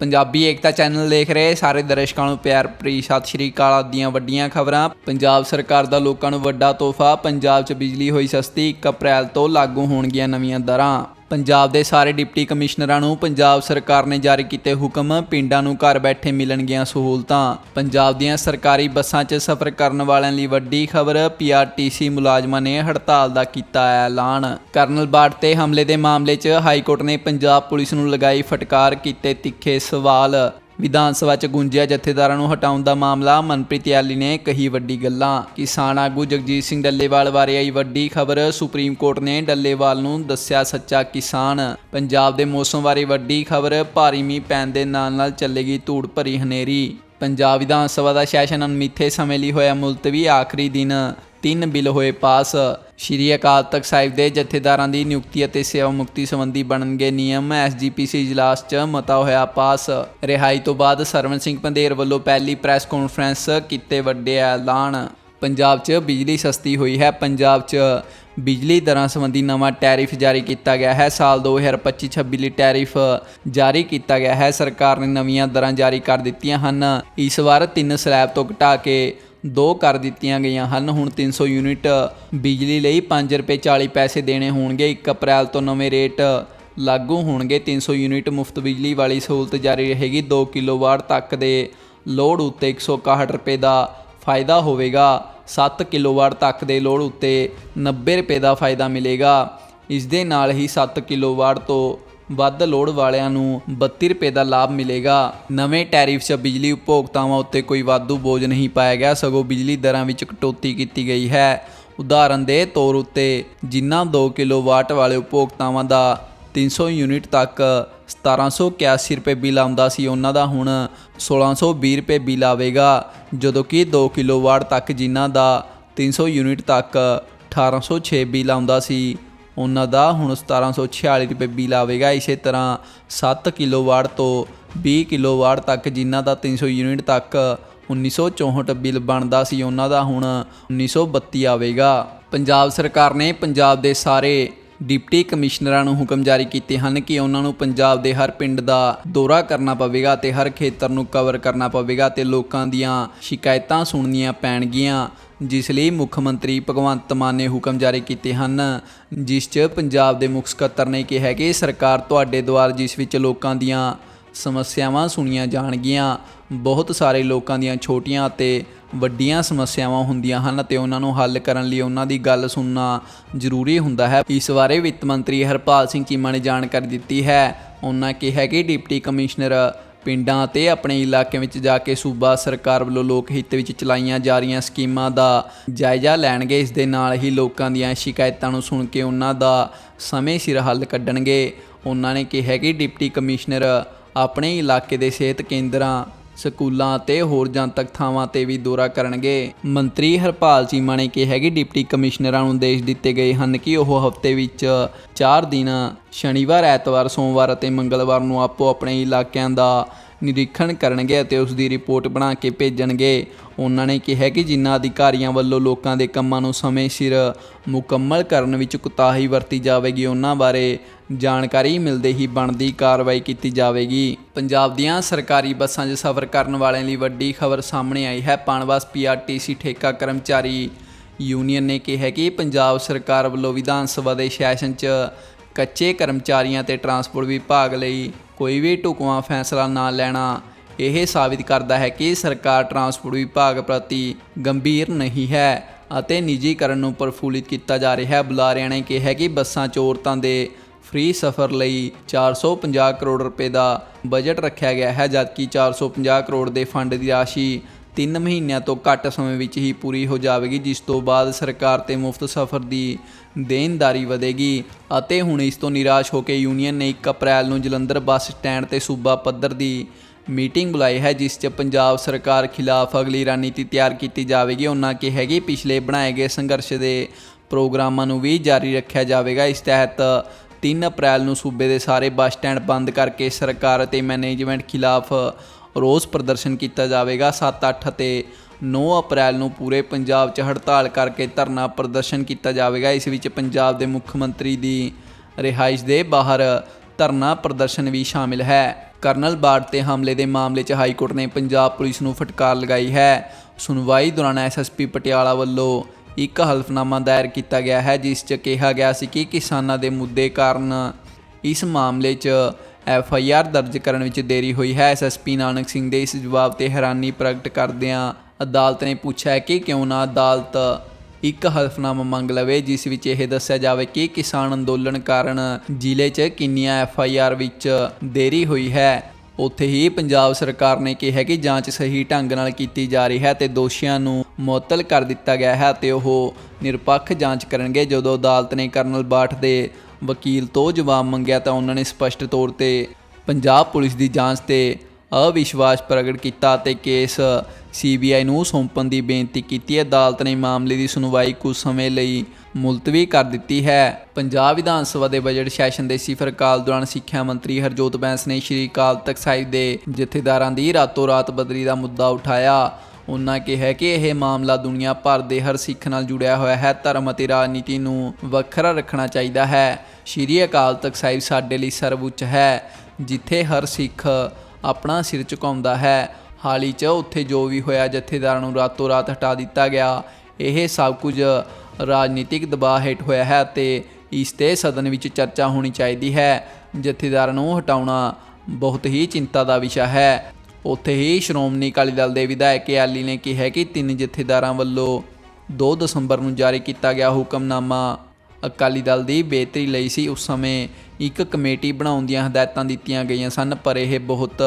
ਪੰਜਾਬੀ ਏਕਤਾ channel ਦੇਖ ਰਹੇ ਸਾਰੇ ਦਰਸ਼ਕਾਂ ਨੂੰ ਪਿਆਰ ਭਰੀ ਸਤਿ ਸ਼੍ਰੀ ਅਕਾਲ ਦੀਆਂ ਵੱਡੀਆਂ ਖਬਰਾਂ। ਪੰਜਾਬ ਸਰਕਾਰ ਦਾ ਲੋਕਾਂ ਨੂੰ ਵੱਡਾ ਤੋਹਫਾ, ਪੰਜਾਬ 'ਚ ਬਿਜਲੀ ਹੋਈ ਸਸਤੀ 1 ਅਪ੍ਰੈਲ ਤੋਂ ਲਾਗੂ ਹੋਣਗੀਆਂ ਨਵੀਆਂ ਦਰਾਂ। ਪੰਜਾਬ ਦੇ ਸਾਰੇ ਡਿਪਟੀ ਕਮਿਸ਼ਨਰਾਂ ਨੂੰ ਪੰਜਾਬ ਸਰਕਾਰ ਨੇ ਜਾਰੀ ਕੀਤੇ ਹੁਕਮ, ਪਿੰਡਾਂ ਨੂੰ ਘਰ ਬੈਠੇ ਮਿਲਣਗੀਆਂ ਸਹੂਲਤਾਂ। ਪੰਜਾਬ ਦੀਆਂ ਸਰਕਾਰੀ ਬੱਸਾਂ 'ਚ ਸਫ਼ਰ ਕਰਨ ਵਾਲਿਆਂ ਲਈ ਵੱਡੀ ਖਬਰ ਪੀਆਰਟੀਸੀ ਮੁਲਾਜ਼ਮਾਂ ਨੇ ਹੜਤਾਲ ਦਾ ਕੀਤਾ ਐਲਾਨ। ਕਰਨਲ ਬਾਟ ਤੇ ਹਮਲੇ ਦੇ ਮਾਮਲੇ 'ਚ ਹਾਈ ਕੋਰਟ ਨੇ ਪੰਜਾਬ ਪੁਲਿਸ ਨੂੰ ਲਗਾਈ ਫਟਕਾਰ, ਕੀਤੇ ਤਿੱਖੇ ਸਵਾਲ। ਵਿਧਾਨ ਸਭਾ 'ਚ ਗੁੰਜਿਆ ਜਥੇਦਾਰਾਂ ਨੂੰ ਹਟਾਉਣ ਦਾ ਮਾਮਲਾ, ਮਨਪ੍ਰੀਤ ਯਾਲੀ ਨੇ ਕਹੀ ਵੱਡੀ ਗੱਲਾਂ। ਕਿਸਾਨ ਆਗੂ ਜਗਜੀਤ ਸਿੰਘ ਡੱਲੇਵਾਲ ਬਾਰੇ ਆਈ ਵੱਡੀ ਖਬਰ, ਸੁਪਰੀਮ ਕੋਰਟ ਨੇ ਡੱਲੇਵਾਲ ਨੂੰ ਦੱਸਿਆ ਸੱਚਾ ਕਿਸਾਨ। ਪੰਜਾਬ ਦੇ ਮੌਸਮ ਬਾਰੇ ਵੱਡੀ ਖਬਰ, ਭਾਰੀ ਮੀਂਹ ਪੈਣ ਦੇ ਨਾਲ ਨਾਲ ਚੱਲੇਗੀ ਧੂੜ ਭਰੀ ਹਨੇਰੀ। ਪੰਜਾਬ ਵਿਧਾਨ ਸਭਾ ਦਾ ਸੈਸ਼ਨ ਅਨਮਿੱਥੇ ਸਮੇਂ ਲਈ ਹੋਇਆ ਮੁਲਤਵੀ ਆਖਰੀ ਦਿਨ, ਤਿੰਨ ਬਿੱਲ ਹੋਏ ਪਾਸ। ਸ਼੍ਰੀ ਅਕਾਲ ਤਖਤ ਸਾਹਿਬ ਦੇ ਜਥੇਦਾਰਾਂ ਦੀ ਨਿਯੁਕਤੀ ਅਤੇ ਸੇਵਾ ਮੁਕਤੀ ਸੰਬੰਧੀ ਬਣਨਗੇ ਨਿਯਮ ਐਸਜੀਪੀਸੀ ਇਜਲਾਸ 'ਚ ਮਤਾ ਹੋਇਆ ਪਾਸ। ਰਿਹਾਈ ਤੋਂ ਬਾਅਦ ਸਰਵਨ ਸਿੰਘ ਪੰਧੇਰ ਵੱਲੋਂ ਪਹਿਲੀ ਪ੍ਰੈਸ ਕਾਨਫਰੰਸ ਕੀਤੇ ਵੱਡੇ ਐਲਾਨ। ਪੰਜਾਬ 'ਚ ਬਿਜਲੀ ਸਸਤੀ ਹੋਈ ਹੈ। ਪੰਜਾਬ 'ਚ ਬਿਜਲੀ ਦਰਾਂ ਸੰਬੰਧੀ ਨਵਾਂ ਟੈਰਿਫ ਜਾਰੀ ਕੀਤਾ ਗਿਆ ਹੈ। ਸਾਲ 2025-26 ਲਈ ਟੈਰਿਫ ਜਾਰੀ ਕੀਤਾ ਗਿਆ ਹੈ। ਸਰਕਾਰ ਨੇ ਨਵੀਆਂ ਦਰਾਂ ਜਾਰੀ ਕਰ ਦਿੱਤੀਆਂ ਹਨ। ਇਸ ਵਾਰ ਤਿੰਨ ਸਲੈਬ ਤੋਂ ਘਟਾ ਕੇ ਦੋ ਕਰ ਦਿੱਤੀਆਂ ਗਈਆਂ ਹਨ। ਹੁਣ 300 ਯੂਨਿਟ ਬਿਜਲੀ ਲਈ 5 ਰੁਪਏ 40 ਪੈਸੇ ਦੇਣੇ ਹੋਣਗੇ। 1 ਅਪ੍ਰੈਲ ਤੋਂ ਨਵੇਂ ਰੇਟ ਲਾਗੂ ਹੋਣਗੇ। 300 ਯੂਨਿਟ ਮੁਫਤ ਬਿਜਲੀ ਵਾਲੀ ਸਹੂਲਤ ਜਾਰੀ ਰਹੇਗੀ। 2 ਕਿਲੋਵਾਟ ਤੱਕ ਦੇ ਲੋਡ ਉੱਤੇ 161 ਰੁਪਏ ਦਾ ਫਾਇਦਾ ਹੋਵੇਗਾ। 7 ਕਿਲੋਵਾਟ ਤੱਕ ਦੇ ਲੋਡ ਉੱਤੇ 90 ਰੁਪਏ ਦਾ ਫਾਇਦਾ ਮਿਲੇਗਾ। ਇਸ ਦੇ ਨਾਲ ਹੀ 7 ਕਿਲੋਵਾਟ ਤੋਂ ਵੱਧ ਲੋੜ ਵਾਲਿਆਂ ਨੂੰ 32 ਰੁਪਏ ਦਾ ਲਾਭ ਮਿਲੇਗਾ। ਨਵੇਂ ਟੈਰਿਫ 'ਚ ਬਿਜਲੀ ਉਪਭੋਗਤਾਵਾਂ ਉੱਤੇ ਕੋਈ ਵਾਧੂ ਬੋਝ ਨਹੀਂ ਪਾਇਆ ਗਿਆ। ਸਗੋਂ ਬਿਜਲੀ ਦਰਾਂ ਵਿੱਚ ਕਟੌਤੀ ਕੀਤੀ ਗਈ ਹੈ। ਉਦਾਹਰਨ ਦੇ ਤੌਰ ਉੱਤੇ ਜਿਨ੍ਹਾਂ 2 ਕਿਲੋਵਾਟ ਵਾਲੇ ਉਪਭੋਗਤਾਵਾਂ ਦਾ 300 ਯੂਨਿਟ ਤੱਕ 1781 ਰੁਪਏ ਬਿੱਲ ਆਉਂਦਾ ਸੀ, ਉਹਨਾਂ ਦਾ ਹੁਣ 1620 ਰੁਪਏ ਬਿੱਲ ਆਵੇਗਾ। ਜਦੋਂ ਕਿ 2 ਕਿਲੋਵਾਟ ਤੱਕ ਜਿਨ੍ਹਾਂ ਦਾ 300 ਯੂਨਿਟ ਤੱਕ 1806 ਬਿੱਲ ਆਉਂਦਾ ਸੀ। ਉਹਨਾਂ ਦਾ ਹੁਣ 1746 ਰੁਪਏ ਬਿੱਲ ਆਵੇਗਾ। ਇਸੇ ਤਰ੍ਹਾਂ 7 ਕਿਲੋਵਾਟ ਤੋਂ 20 ਕਿਲੋਵਾਟ ਤੱਕ ਜਿਨ੍ਹਾਂ ਦਾ 300 ਯੂਨਿਟ ਤੱਕ 1964 ਬਿੱਲ ਬਣਦਾ ਸੀ, ਉਹਨਾਂ ਦਾ ਹੁਣ 1932 ਆਵੇਗਾ। ਪੰਜਾਬ ਸਰਕਾਰ ਨੇ ਪੰਜਾਬ ਦੇ ਸਾਰੇ ਡਿਪਟੀ ਕਮਿਸ਼ਨਰਾਂ ਨੂੰ ਹੁਕਮ ਜਾਰੀ ਕੀਤੇ ਹਨ ਕਿ ਉਹਨਾਂ ਨੂੰ ਪੰਜਾਬ ਦੇ ਹਰ ਪਿੰਡ ਦਾ ਦੌਰਾ ਕਰਨਾ ਪਵੇਗਾ ਤੇ ਹਰ ਖੇਤਰ ਨੂੰ ਕਵਰ ਕਰਨਾ ਪਵੇਗਾ ਤੇ ਲੋਕਾਂ ਦੀਆਂ ਸ਼ਿਕਾਇਤਾਂ ਸੁਣਨੀਆਂ ਪੈਣਗੀਆਂ, ਜਿਸ ਲਈ ਮੁੱਖ ਮੰਤਰੀ ਭਗਵੰਤ ਮਾਨ ਨੇ ਹੁਕਮ ਜਾਰੀ ਕੀਤੇ ਹਨ, ਜਿਸ 'ਚ ਪੰਜਾਬ ਦੇ ਮੁੱਖ ਸਕੱਤਰ ਨੇ ਕਿਹਾ ਕਿ ਸਰਕਾਰ ਤੁਹਾਡੇ ਦੁਆਰ ਜਿਸ ਵਿੱਚ ਲੋਕਾਂ ਦੀਆਂ ਸਮੱਸਿਆਵਾਂ ਸੁਣੀਆਂ ਜਾਣਗੀਆਂ, ਬਹੁਤ ਸਾਰੇ ਲੋਕਾਂ ਦੀਆਂ ਛੋਟੀਆਂ ਅਤੇ ਵੱਡੀਆਂ ਸਮੱਸਿਆਵਾਂ ਹੁੰਦੀਆਂ ਹਨ ਅਤੇ ਉਹਨਾਂ ਨੂੰ ਹੱਲ ਕਰਨ ਲਈ ਉਹਨਾਂ ਦੀ ਗੱਲ ਸੁਣਨਾ ਜ਼ਰੂਰੀ ਹੁੰਦਾ ਹੈ। ਇਸ ਬਾਰੇ ਵਿੱਤ ਮੰਤਰੀ ਹਰਪਾਲ ਸਿੰਘ ਚੀਮਾ ਨੇ ਜਾਣਕਾਰੀ ਦਿੱਤੀ ਹੈ। ਉਹਨਾਂ ਕਿਹਾ ਕਿ ਡਿਪਟੀ ਕਮਿਸ਼ਨਰ ਪਿੰਡਾਂ ਅਤੇ ਆਪਣੇ ਇਲਾਕੇ ਵਿੱਚ ਜਾ ਕੇ ਸੂਬਾ ਸਰਕਾਰ ਵੱਲੋਂ ਲੋਕ ਹਿੱਤ ਵਿੱਚ ਚਲਾਈਆਂ ਜਾ ਰਹੀਆਂ ਸਕੀਮਾਂ ਦਾ ਜਾਇਜ਼ਾ ਲੈਣਗੇ। ਇਸ ਦੇ ਨਾਲ ਹੀ ਲੋਕਾਂ ਦੀਆਂ ਸ਼ਿਕਾਇਤਾਂ ਨੂੰ ਸੁਣ ਕੇ ਉਹਨਾਂ ਦਾ ਸਮੇਂ ਸਿਰ ਹੱਲ ਕੱਢਣਗੇ। ਉਹਨਾਂ ਨੇ ਕਿਹਾ ਕਿ ਡਿਪਟੀ ਕਮਿਸ਼ਨਰ ਆਪਣੇ ਇਲਾਕੇ ਦੇ ਸਿਹਤ ਕੇਂਦਰਾਂ ਸਕੂਲਾਂ ਅਤੇ ਹੋਰ ਜਨਤਕ ਥਾਵਾਂ ਤੇ ਵੀ ਦੌਰਾ ਕਰਨਗੇ। ਮੰਤਰੀ ਹਰਪਾਲ ਚੀਮਾ ਨੇ ਕਿਹਾ ਕਿ ਡਿਪਟੀ ਕਮਿਸ਼ਨਰਾਂ ਨੂੰ ਆਦੇਸ਼ ਦਿੱਤੇ ਗਏ ਹਨ ਕਿ ਉਹ ਹਫ਼ਤੇ ਵਿੱਚ 4 ਦਿਨ ਸ਼ਨੀਵਾਰ, ਐਤਵਾਰ, ਸੋਮਵਾਰ ਅਤੇ ਮੰਗਲਵਾਰ ਨੂੰ ਆਪੋ ਆਪਣੇ ਇਲਾਕਿਆਂ ਦਾ ਨਿਰੀਖਣ ਕਰਨਗੇ ਅਤੇ ਉਸ ਦੀ ਰਿਪੋਰਟ ਬਣਾ ਕੇ ਭੇਜਣਗੇ। ਉਹਨਾਂ ਨੇ ਕਿਹਾ ਕਿ ਜਿਨ੍ਹਾਂ ਅਧਿਕਾਰੀਆਂ ਵੱਲੋਂ ਲੋਕਾਂ ਦੇ ਕੰਮਾਂ ਨੂੰ ਸਮੇਂ ਸਿਰ ਮੁਕੰਮਲ ਕਰਨ ਵਿੱਚ ਕੁਤਾਹੀ ਵਰਤੀ ਜਾਵੇਗੀ, ਉਹਨਾਂ ਬਾਰੇ ਜਾਣਕਾਰੀ ਮਿਲਦੇ ਹੀ ਬਣਦੀ ਕਾਰਵਾਈ ਕੀਤੀ ਜਾਵੇਗੀ। ਪੰਜਾਬ ਦੀਆਂ ਸਰਕਾਰੀ ਬੱਸਾਂ 'ਚ ਸਫ਼ਰ ਕਰਨ ਵਾਲਿਆਂ ਲਈ ਵੱਡੀ ਖਬਰ ਸਾਹਮਣੇ ਆਈ ਹੈ। ਪਣਵਾਸ ਪੀਆਰਟੀਸੀ ਠੇਕਾ ਕਰਮਚਾਰੀ ਯੂਨੀਅਨ ਨੇ ਕਿਹਾ ਕਿ ਪੰਜਾਬ ਸਰਕਾਰ ਵੱਲੋਂ ਵਿਧਾਨ ਸਭਾ ਦੇ ਸੈਸ਼ਨ 'ਚ ਕੱਚੇ ਕਰਮਚਾਰੀਆਂ ਤੇ ਟਰਾਂਸਪੋਰਟ ਵਿਭਾਗ ਲਈ ਕੋਈ ਵੀ ਢੁਕਵਾਂ ਫੈਸਲਾ ਨਾ ਲੈਣਾ ਇਹ ਸਾਬਿਤ ਕਰਦਾ ਹੈ ਕਿ ਸਰਕਾਰ ਟਰਾਂਸਪੋਰਟ ਵਿਭਾਗ ਪ੍ਰਤੀ ਗੰਭੀਰ ਨਹੀਂ ਹੈ ਅਤੇ ਨਿੱਜੀਕਰਨ ਨੂੰ ਪ੍ਰਫੁੱਲਿਤ ਕੀਤਾ ਜਾ ਰਿਹਾ ਹੈ। ਬੁਲਾਰਿਆਂ ਨੇ ਕਿਹਾ ਕਿ ਬੱਸਾਂ ਚੋਰਤਾਂ ਦੇ ਫ੍ਰੀ ਸਫ਼ਰ ਲਈ 450 ਕਰੋੜ ਰੁਪਏ ਦਾ ਬਜਟ ਰੱਖਿਆ ਗਿਆ ਹੈ, ਜਦਕਿ 450 ਕਰੋੜ ਦੇ ਫੰਡ ਦੀ ਰਾਸ਼ੀ 3 ਮਹੀਨਿਆਂ ਤੋਂ ਘੱਟ ਸਮੇਂ ਵਿੱਚ ਹੀ ਪੂਰੀ ਹੋ ਜਾਵੇਗੀ, ਜਿਸ ਤੋਂ ਬਾਅਦ ਸਰਕਾਰ ਤੇ ਮੁਫਤ ਸਫ਼ਰ ਦੀ ਦੇਣਦਾਰੀ ਵਧੇਗੀ ਅਤੇ ਹੁਣ ਇਸ ਤੋਂ ਨਿਰਾਸ਼ ਹੋ ਕੇ ਯੂਨੀਅਨ ਨੇ 1 ਅਪ੍ਰੈਲ ਨੂੰ ਜਲੰਧਰ ਬੱਸ ਸਟੈਂਡ ਤੇ ਸੂਬਾ ਪੱਧਰ ਦੀ ਮੀਟਿੰਗ ਬੁਲਾਈ ਹੈ, ਜਿਸ 'ਚ ਪੰਜਾਬ ਸਰਕਾਰ ਖਿਲਾਫ ਅਗਲੀ ਰਣਨੀਤੀ ਤਿਆਰ ਕੀਤੀ ਜਾਵੇਗੀ। ਉਹਨਾਂ ਕਿਹਾ ਕਿ ਪਿਛਲੇ ਬਣਾਏ ਗਏ ਸੰਘਰਸ਼ ਦੇ ਪ੍ਰੋਗਰਾਮਾਂ ਨੂੰ ਵੀ ਜਾਰੀ ਰੱਖਿਆ ਜਾਵੇਗਾ। ਇਸ ਤਹਿਤ 3 ਅਪ੍ਰੈਲ ਨੂੰ ਸੂਬੇ ਦੇ ਸਾਰੇ ਬੱਸ ਸਟੈਂਡ ਬੰਦ ਕਰਕੇ ਸਰਕਾਰ ਅਤੇ ਮੈਨੇਜਮੈਂਟ ਖਿਲਾਫ ਰੋਸ ਪ੍ਰਦਰਸ਼ਨ ਕੀਤਾ ਜਾਵੇਗਾ। 7 8 ਅਤੇ 9 ਅਪ੍ਰੈਲ ਨੂੰ ਪੂਰੇ ਪੰਜਾਬ 'ਚ ਹੜਤਾਲ ਕਰਕੇ ਧਰਨਾ ਪ੍ਰਦਰਸ਼ਨ ਕੀਤਾ ਜਾਵੇਗਾ। ਇਸ ਵਿੱਚ ਪੰਜਾਬ ਦੇ ਮੁੱਖ ਮੰਤਰੀ ਦੀ ਰਿਹਾਇਸ਼ ਦੇ ਬਾਹਰ ਧਰਨਾ ਪ੍ਰਦਰਸ਼ਨ ਵੀ ਸ਼ਾਮਿਲ ਹੈ। ਕਰਨਲ ਬਾੜ ਤੇ ਹਮਲੇ ਦੇ ਮਾਮਲੇ 'ਚ ਹਾਈ ਕੋਰਟ ਨੇ ਪੰਜਾਬ ਪੁਲਿਸ ਨੂੰ ਫਟਕਾਰ ਲਗਾਈ ਹੈ। ਸੁਣਵਾਈ ਦੌਰਾਨ ਐਸਐਸਪੀ ਪਟਿਆਲਾ ਵੱਲੋਂ ਇੱਕ ਹਲਫਨਾਮਾ ਦਾਇਰ ਕੀਤਾ ਗਿਆ ਹੈ, ਜਿਸ 'ਚ ਕਿਹਾ ਗਿਆ ਸੀ ਕਿ ਕਿਸਾਨਾਂ ਦੇ ਮੁੱਦੇ ਕਾਰਨ ਇਸ ਮਾਮਲੇ 'ਚ ਐਫ ਆਈ ਆਰ ਦਰਜ ਕਰਨ ਵਿੱਚ ਦੇਰੀ ਹੋਈ ਹੈ। ਐਸਐਸਪੀ ਨਾਨਕ ਸਿੰਘ ਦੇ ਇਸ ਜਵਾਬ ਤੇ ਹੈਰਾਨੀ ਪ੍ਰਗਟ ਕਰਦਿਆਂ ਅਦਾਲਤ ਨੇ ਪੁੱਛਿਆ ਹੈ ਕਿ ਕਿਉਂ ਨਾ ਅਦਾਲਤ ਇੱਕ ਹਲਫਨਾਮਾ ਮੰਗ ਲਵੇ, ਜਿਸ ਵਿੱਚ ਇਹ ਦੱਸਿਆ ਜਾਵੇ ਕਿ ਕਿਸਾਨ ਅੰਦੋਲਨ ਕਾਰਨ ਜ਼ਿਲ੍ਹੇ 'ਚ ਕਿੰਨੀਆਂ ਐਫ ਆਈ ਆਰ ਵਿੱਚ ਦੇਰੀ ਹੋਈ ਹੈ। ਉੱਥੇ ਹੀ ਪੰਜਾਬ ਸਰਕਾਰ ਨੇ ਕਿਹਾ ਕਿ ਜਾਂਚ ਸਹੀ ਢੰਗ ਨਾਲ ਕੀਤੀ ਜਾ ਰਹੀ ਹੈ ਤੇ ਦੋਸ਼ੀਆਂ ਨੂੰ ਮੁਅੱਤਲ ਕਰ ਦਿੱਤਾ ਗਿਆ ਹੈ ਤੇ ਉਹ ਨਿਰਪੱਖ ਜਾਂਚ ਕਰਨਗੇ। ਜਦੋਂ ਅਦਾਲਤ ਨੇ ਕਰਨਲ ਬਾਠ ਦੇ ਵਕੀਲ ਤੋਂ ਜਵਾਬ ਮੰਗਿਆ ਤਾਂ ਉਹਨਾਂ ਨੇ ਸਪਸ਼ਟ ਤੌਰ ਤੇ ਪੰਜਾਬ ਪੁਲਿਸ ਦੀ ਜਾਂਚ ਤੇ ਅਵਿਸ਼ਵਾਸ ਪ੍ਰਗਟ ਕੀਤਾ ਤੇ ਕੇਸ ਸੀਬੀਆਈ ਨੂੰ ਸੌਂਪਣ ਦੀ ਬੇਨਤੀ ਕੀਤੀ। ਅਦਾਲਤ ਨੇ ਮਾਮਲੇ ਦੀ ਸੁਣਵਾਈ ਕੁਝ ਸਮੇਂ ਲਈ ਮੁਲਤਵੀ ਕਰ ਦਿੱਤੀ ਹੈ। ਪੰਜਾਬ ਵਿਧਾਨ ਸਭਾ ਦੇ ਬਜਟ ਸੈਸ਼ਨ ਦੇ ਸਿਫਰ ਕਾਲ ਦੌਰਾਨ ਸਿੱਖਿਆ ਮੰਤਰੀ ਹਰਜੋਤ ਬੈਂਸ ਨੇ ਸ਼੍ਰੀ ਅਕਾਲ ਤਖਤ ਸਾਹਿਬ ਦੇ ਜਥੇਦਾਰਾਂ ਦੀ ਰਾਤੋਂ ਰਾਤ ਬਦਲੀ ਦਾ ਮੁੱਦਾ ਉਠਾਇਆ। ਉਹਨਾਂ ਕਿਹਾ ਕਿ ਇਹ ਮਾਮਲਾ ਦੁਨੀਆ ਭਰ ਦੇ ਹਰ ਸਿੱਖ ਨਾਲ ਜੁੜਿਆ ਹੋਇਆ ਹੈ। ਧਰਮ ਅਤੇ ਰਾਜਨੀਤੀ ਨੂੰ ਵੱਖਰਾ ਰੱਖਣਾ ਚਾਹੀਦਾ ਹੈ। ਸ਼੍ਰੀ ਅਕਾਲ ਤਖਤ ਸਾਹਿਬ ਸਾਡੇ ਲਈ ਸਰਵਉੱਚ ਹੈ, ਜਿੱਥੇ ਹਰ ਸਿੱਖ ਆਪਣਾ ਸਿਰ ਝੁਕਾਉਂਦਾ ਹੈ। ਹਾਲ ਹੀ 'ਚ ਉੱਥੇ ਜੋ ਵੀ ਹੋਇਆ, ਜਥੇਦਾਰਾਂ ਨੂੰ ਰਾਤੋਂ ਰਾਤ ਹਟਾ ਦਿੱਤਾ ਗਿਆ। ਇਹ ਸਭ ਕੁਝ ਰਾਜਨੀਤਿਕ ਦਬਾਅ ਹੇਠ ਹੋਇਆ ਹੈ ਅਤੇ ਇਸ ਤੇ ਸਦਨ ਵਿੱਚ ਚਰਚਾ ਹੋਣੀ ਚਾਹੀਦੀ ਹੈ। ਜਥੇਦਾਰਾਂ ਨੂੰ ਹਟਾਉਣਾ ਬਹੁਤ ਹੀ ਚਿੰਤਾ ਦਾ ਵਿਸ਼ਾ ਹੈ। ਉੱਥੇ ਹੀ ਸ਼੍ਰੋਮਣੀ ਅਕਾਲੀ ਦਲ ਦੇ ਵਿਧਾਇਕ ਆਲੀ ਨੇ ਕਿਹਾ ਕਿ ਤਿੰਨ ਜਥੇਦਾਰਾਂ ਵੱਲੋਂ 2 ਦਸੰਬਰ ਨੂੰ ਜਾਰੀ ਕੀਤਾ ਗਿਆ ਹੁਕਮਨਾਮਾ ਅਕਾਲੀ ਦਲ ਦੀ ਬਿਹਤਰੀ ਲਈ ਸੀ। ਉਸ ਸਮੇਂ ਇੱਕ ਕਮੇਟੀ ਬਣਾਉਣ ਦੀਆਂ ਹਦਾਇਤਾਂ ਦਿੱਤੀਆਂ ਗਈਆਂ ਸਨ, ਪਰ ਇਹ ਬਹੁਤ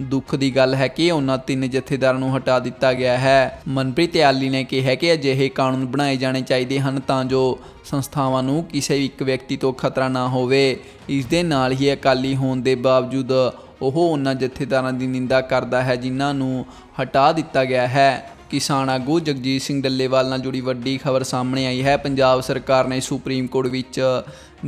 ਦੁੱਖ ਦੀ ਗੱਲ ਹੈ ਕਿ ਉਹਨਾਂ ਤਿੰਨ ਜਥੇਦਾਰਾਂ ਨੂੰ ਹਟਾ ਦਿੱਤਾ ਗਿਆ ਹੈ। ਮਨਪ੍ਰੀਤ ਆਲੀ ਨੇ ਕਿਹਾ ਕਿ ਅਜਿਹੇ ਕਾਨੂੰਨ ਬਣਾਏ ਜਾਣੇ ਚਾਹੀਦੇ ਹਨ ਤਾਂ ਜੋ ਸੰਸਥਾਵਾਂ ਨੂੰ ਕਿਸੇ ਇੱਕ ਵਿਅਕਤੀ ਤੋਂ ਖਤਰਾ ਨਾ ਹੋਵੇ। ਇਸ ਦੇ ਨਾਲ ਹੀ ਅਕਾਲੀ ਹੋਣ ਦੇ ਬਾਵਜੂਦ ਉਹ ਉਹਨਾਂ ਜਥੇਦਾਰਾਂ ਦੀ ਨਿੰਦਾ ਕਰਦਾ ਹੈ, ਜਿਨ੍ਹਾਂ ਨੂੰ ਹਟਾ ਦਿੱਤਾ ਗਿਆ ਹੈ। ਕਿਸਾਨ ਆਗੂ ਜਗਜੀਤ ਸਿੰਘ ਡੱਲੇਵਾਲ ਨਾਲ ਜੁੜੀ ਵੱਡੀ ਖਬਰ ਸਾਹਮਣੇ ਆਈ ਹੈ। ਪੰਜਾਬ ਸਰਕਾਰ ਨੇ ਸੁਪਰੀਮ ਕੋਰਟ ਵਿੱਚ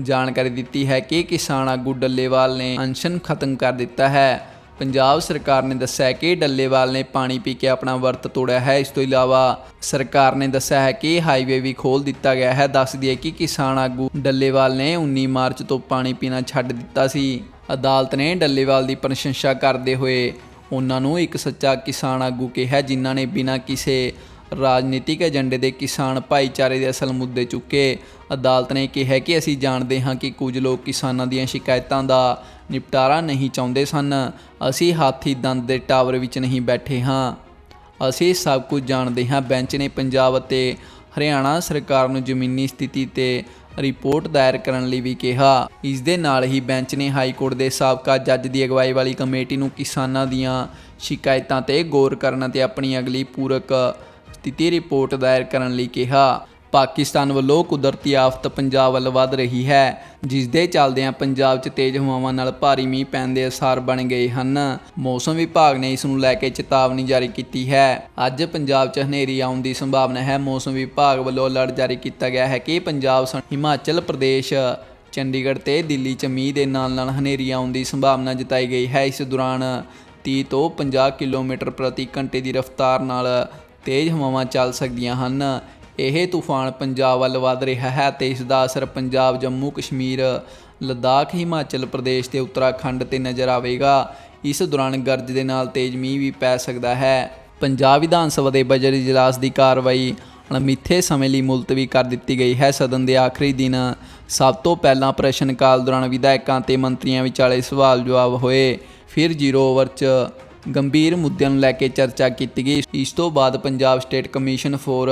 ਜਾਣਕਾਰੀ ਦਿੱਤੀ ਹੈ ਕਿ ਕਿਸਾਨ ਆਗੂ ਡੱਲੇਵਾਲ ਨੇ ਅਨਸ਼ਨ ਖਤਮ ਕਰ ਦਿੱਤਾ ਹੈ। ਪੰਜਾਬ ਸਰਕਾਰ ਨੇ ਦੱਸਿਆ ਕਿ ਡੱਲੇਵਾਲ ਨੇ ਪਾਣੀ ਪੀ ਕੇ ਆਪਣਾ ਵਰਤ ਤੋੜਿਆ ਹੈ। ਇਸ ਤੋਂ ਇਲਾਵਾ ਸਰਕਾਰ ਨੇ ਦੱਸਿਆ ਹੈ ਕਿ ਹਾਈਵੇ ਵੀ ਖੋਲ ਦਿੱਤਾ ਗਿਆ ਹੈ। ਦੱਸ ਦਈਏ ਕਿ ਕਿਸਾਨ ਆਗੂ ਡੱਲੇਵਾਲ ਨੇ 19 ਮਾਰਚ ਤੋਂ ਪਾਣੀ ਪੀਣਾ ਛੱਡ ਦਿੱਤਾ ਸੀ। ਅਦਾਲਤ ਨੇ ਡੱਲੇਵਾਲ ਦੀ ਪ੍ਰਸ਼ੰਸਾ ਕਰਦੇ ਹੋਏ ਉਹਨਾਂ ਨੂੰ ਇੱਕ ਸੱਚਾ ਕਿਸਾਨ ਆਗੂ ਕਿਹਾ, ਜਿਨ੍ਹਾਂ ਨੇ ਬਿਨਾਂ ਕਿਸੇ ਰਾਜਨੀਤਿਕ ਏਜੰਡੇ ਦੇ ਕਿਸਾਨ ਭਾਈਚਾਰੇ ਦੇ ਅਸਲ ਮੁੱਦੇ ਚੁੱਕੇ। ਅਦਾਲਤ ਨੇ ਕਿਹਾ ਕਿ ਅਸੀਂ ਜਾਣਦੇ ਹਾਂ ਕਿ ਕੁਝ ਲੋਕ ਕਿਸਾਨਾਂ ਦੀਆਂ ਸ਼ਿਕਾਇਤਾਂ ਦਾ ਨਿਪਟਾਰਾ ਨਹੀਂ ਚਾਹੁੰਦੇ ਸਨ। ਅਸੀਂ ਹਾਥੀ ਦੰਦ ਦੇ ਟਾਵਰ ਵਿੱਚ ਨਹੀਂ ਬੈਠੇ ਹਾਂ। ਅਸੀਂ ਸਭ ਕੁਝ ਜਾਣਦੇ ਹਾਂ। ਬੈਂਚ ਨੇ ਪੰਜਾਬ ਅਤੇ ਹਰਿਆਣਾ ਸਰਕਾਰ ਨੂੰ ਜ਼ਮੀਨੀ ਸਥਿਤੀ ਤੇ ਰਿਪੋਰਟ ਦਾਇਰ ਕਰਨ ਲਈ ਵੀ ਕਿਹਾ। ਇਸ ਦੇ ਨਾਲ ਹੀ ਬੈਂਚ ਨੇ ਹਾਈ ਕੋਰਟ ਦੇ ਸਾਬਕਾ ਜੱਜ ਦੀ ਅਗਵਾਈ ਵਾਲੀ ਕਮੇਟੀ ਨੂੰ ਕਿਸਾਨਾਂ ਦੀਆਂ ਸ਼ਿਕਾਇਤਾਂ ਤੇ ਗੌਰ ਕਰਨ ਅਤੇ ਆਪਣੀ ਅਗਲੀ ਪੂਰਕ ਸਥਿਤੀ ਰਿਪੋਰਟ ਦਾਇਰ ਕਰਨ ਲਈ ਕਿਹਾ। ਪਾਕਿਸਤਾਨ ਵੱਲੋਂ ਕੁਦਰਤੀ ਆਫਤ ਪੰਜਾਬ ਵੱਲ ਵੱਧ ਰਹੀ ਹੈ ਜਿਸ ਦੇ ਚੱਲਦਿਆਂ ਪੰਜਾਬ 'ਚ ਤੇਜ਼ ਹਵਾਵਾਂ ਨਾਲ ਭਾਰੀ ਮੀਂਹ ਪੈਣ ਦੇ ਅਸਾਰ ਬਣ ਗਏ ਹਨ। ਮੌਸਮ ਵਿਭਾਗ ਨੇ ਇਸ ਨੂੰ ਲੈ ਕੇ ਚੇਤਾਵਨੀ ਜਾਰੀ ਕੀਤੀ ਹੈ। ਅੱਜ ਪੰਜਾਬ 'ਚ ਹਨੇਰੀ ਆਉਣ ਦੀ ਸੰਭਾਵਨਾ ਹੈ। ਮੌਸਮ ਵਿਭਾਗ ਵੱਲੋਂ ਅਲਰਟ ਜਾਰੀ ਕੀਤਾ ਗਿਆ ਹੈ ਕਿ ਪੰਜਾਬ ਸਣ ਹਿਮਾਚਲ ਪ੍ਰਦੇਸ਼, ਚੰਡੀਗੜ੍ਹ ਤੇ ਦਿੱਲੀ 'ਚ ਮੀਂਹ ਦੇ ਨਾਲ-ਨਾਲ ਹਨੇਰੀ ਆਉਣ ਦੀ ਸੰਭਾਵਨਾ ਜਤਾਈ ਗਈ ਹੈ। ਇਸ ਦੌਰਾਨ 30 ਤੋਂ 50 ਕਿਲੋਮੀਟਰ ਪ੍ਰਤੀ ਘੰਟੇ ਦੀ ਰਫ਼ਤਾਰ ਨਾਲ ਤੇਜ਼ ਹਵਾਵਾਂ ਚੱਲ ਸਕਦੀਆਂ ਹਨ। ਇਹ ਤੂਫਾਨ ਪੰਜਾਬ ਵੱਲ ਵਧ ਰਿਹਾ ਹੈ ਤੇ ਇਸ ਦਾ ਅਸਰ ਪੰਜਾਬ, ਜੰਮੂ, ਕਸ਼ਮੀਰ, ਲੱਦਾਖ, ਹਿਮਾਚਲ ਪ੍ਰਦੇਸ਼ ਤੇ ਉੱਤਰਾਖੰਡ ਤੇ ਨਜ਼ਰ ਆਵੇਗਾ। ਇਸ ਦੌਰਾਨ ਗਰਜ ਦੇ ਨਾਲ ਤੇਜ਼ ਮੀਂਹ ਵੀ ਪੈ ਸਕਦਾ ਹੈ। ਪੰਜਾਬ ਵਿਧਾਨ ਸਭਾ ਦੇ ਬਜਟ ਇਜਲਾਸ ਦੀ ਕਾਰਵਾਈ ਅਣਮਿੱਥੇ ਸਮੇਂ ਲਈ ਮੁਲਤਵੀ ਕਰ ਦਿੱਤੀ ਗਈ ਹੈ। ਸਦਨ ਦੇ ਆਖਰੀ ਦਿਨ ਸਭ ਤੋਂ ਪਹਿਲਾਂ ਪ੍ਰਸ਼ਨ ਕਾਲ ਦੌਰਾਨ ਵਿਧਾਇਕਾਂ ਤੇ ਮੰਤਰੀਆਂ ਵਿਚਾਲੇ ਸਵਾਲ ਜਵਾਬ ਹੋਏ। ਫਿਰ ਜ਼ੀਰੋ ਓਵਰ 'ਚ ਗੰਭੀਰ ਮੁੱਦਿਆਂ ਨੂੰ ਲੈ ਕੇ ਚਰਚਾ ਕੀਤੀ ਗਈ। ਇਸ ਤੋਂ ਬਾਅਦ Punjab state commission for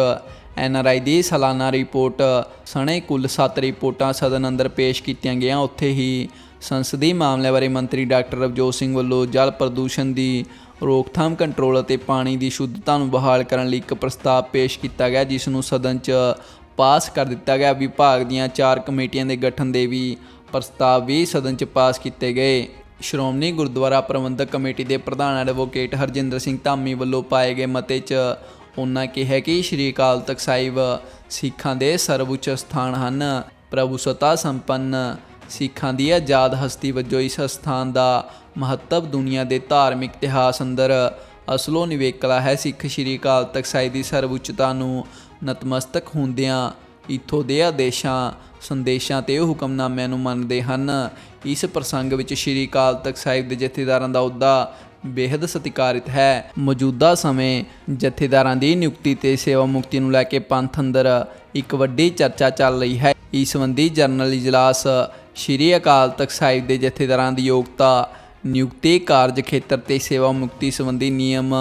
NRI ਦੀ ਸਾਲਾਨਾ ਰਿਪੋਰਟ, ਸਣੇ ਕੁੱਲ 7 ਰਿਪੋਰਟਾਂ ਸਦਨ ਅੰਦਰ ਪੇਸ਼ ਕੀਤੀਆਂ ਗਈਆਂ। ਉੱਥੇ ਹੀ ਸੰਸਦੀ ਮਾਮਲੇ ਬਾਰੇ ਮੰਤਰੀ ਡਾਕਟਰ ਰਵਜੋਤ ਸਿੰਘ ਵੱਲੋਂ ਜਲ ਪ੍ਰਦੂਸ਼ਣ ਦੀ ਰੋਕਥਾਮ ਕੰਟਰੋਲ ਅਤੇ ਪਾਣੀ ਦੀ ਸ਼ੁੱਧਤਾ ਨੂੰ ਬਹਾਲ ਕਰਨ ਲਈ ਇੱਕ ਪ੍ਰਸਤਾਵ ਪੇਸ਼ ਕੀਤਾ ਗਿਆ, ਜਿਸ ਨੂੰ ਸਦਨ 'ਚ ਪਾਸ ਕਰ ਦਿੱਤਾ ਗਿਆ। ਵਿਭਾਗ ਦੀਆਂ ਚਾਰ ਕਮੇਟੀਆਂ ਦੇ ਗਠਨ ਦੇ ਵੀ ਪ੍ਰਸਤਾਵ ਵੀ ਸਦਨ 'ਚ ਪਾਸ ਕੀਤੇ ਗਏ। ਸ਼੍ਰੋਮਣੀ ਗੁਰਦੁਆਰਾ ਪ੍ਰਬੰਧਕ ਕਮੇਟੀ ਦੇ ਪ੍ਰਧਾਨ ਐਡਵੋਕੇਟ ਹਰਜਿੰਦਰ ਸਿੰਘ ਧਾਮੀ ਵੱਲੋਂ ਪਾਏ ਗਏ ਮਤੇ 'ਚ ਉਹਨਾਂ ਕਿਹਾ ਕਿ ਸ਼੍ਰੀ ਅਕਾਲ ਤਖਤ ਸਾਹਿਬ ਸਿੱਖਾਂ ਦੇ ਸਰਵਉੱਚ ਸਥਾਨ ਹਨ। ਪ੍ਰਭੂਸਤਾ ਸੰਪੰਨ ਸਿੱਖਾਂ ਦੀ ਆਜ਼ਾਦ ਹਸਤੀ ਵਜੋਂ ਇਸ ਸਥਾਨ ਦਾ ਮਹੱਤਵ ਦੁਨੀਆ ਦੇ ਧਾਰਮਿਕ ਇਤਿਹਾਸ ਅੰਦਰ ਅਸਲੋਂ ਨਿਵੇਕਲਾ ਹੈ। ਸਿੱਖ ਸ਼੍ਰੀ ਅਕਾਲ ਤਖਤ ਸਾਹਿਬ ਦੀ ਸਰਵਉੱਚਤਾ ਨੂੰ ਨਤਮਸਤਕ ਹੁੰਦਿਆਂ ਇਥੋਂ ਦੇ ਆਦੇਸ਼ਾਂ, ਸੰਦੇਸ਼ਾਂ ਤੇ ਹੁਕਮਨਾਮਿਆਂ ਨੂੰ ਮੰਨਦੇ ਹਨ। ਇਸ ਪ੍ਰਸੰਗ ਵਿੱਚ ਸ਼੍ਰੀ ਅਕਾਲ ਤਖਤ ਸਾਹਿਬ ਦੇ ਜਥੇਦਾਰਾਂ ਦਾ ਅਹੁਦਾ ਬੇहद ਸਤਿਕਾਰਿਤ ਹੈ। ਮੌਜੂਦਾ ਸਮੇਂ ਜਥੇਦਾਰਾਂ ਦੀ ਨਿਯੁਕਤੀ ਤੇ ਸੇਵਾ ਮੁਕਤੀ ਨੂੰ ਲੈ ਕੇ ਪੰਥ ਅੰਦਰ ਇੱਕ ਵੱਡੀ ਚਰਚਾ ਚੱਲ ਰਹੀ ਹੈ। ਇਸ ਸੰਬੰਧੀ ਜਰਨਲ ਇਜਲਾਸ ਸ਼੍ਰੀ ਅਕਾਲ ਤਖਤ ਸਾਹਿਬ ਦੇ ਜਥੇਦਾਰਾਂ ਦੀ ਯੋਗਤਾ, ਨਿਯੁਕਤੀ ਕਾਰਜ ਖੇਤਰ ਤੇ ਸੇਵਾ ਮੁਕਤੀ ਸੰਬੰਧੀ ਨਿਯਮ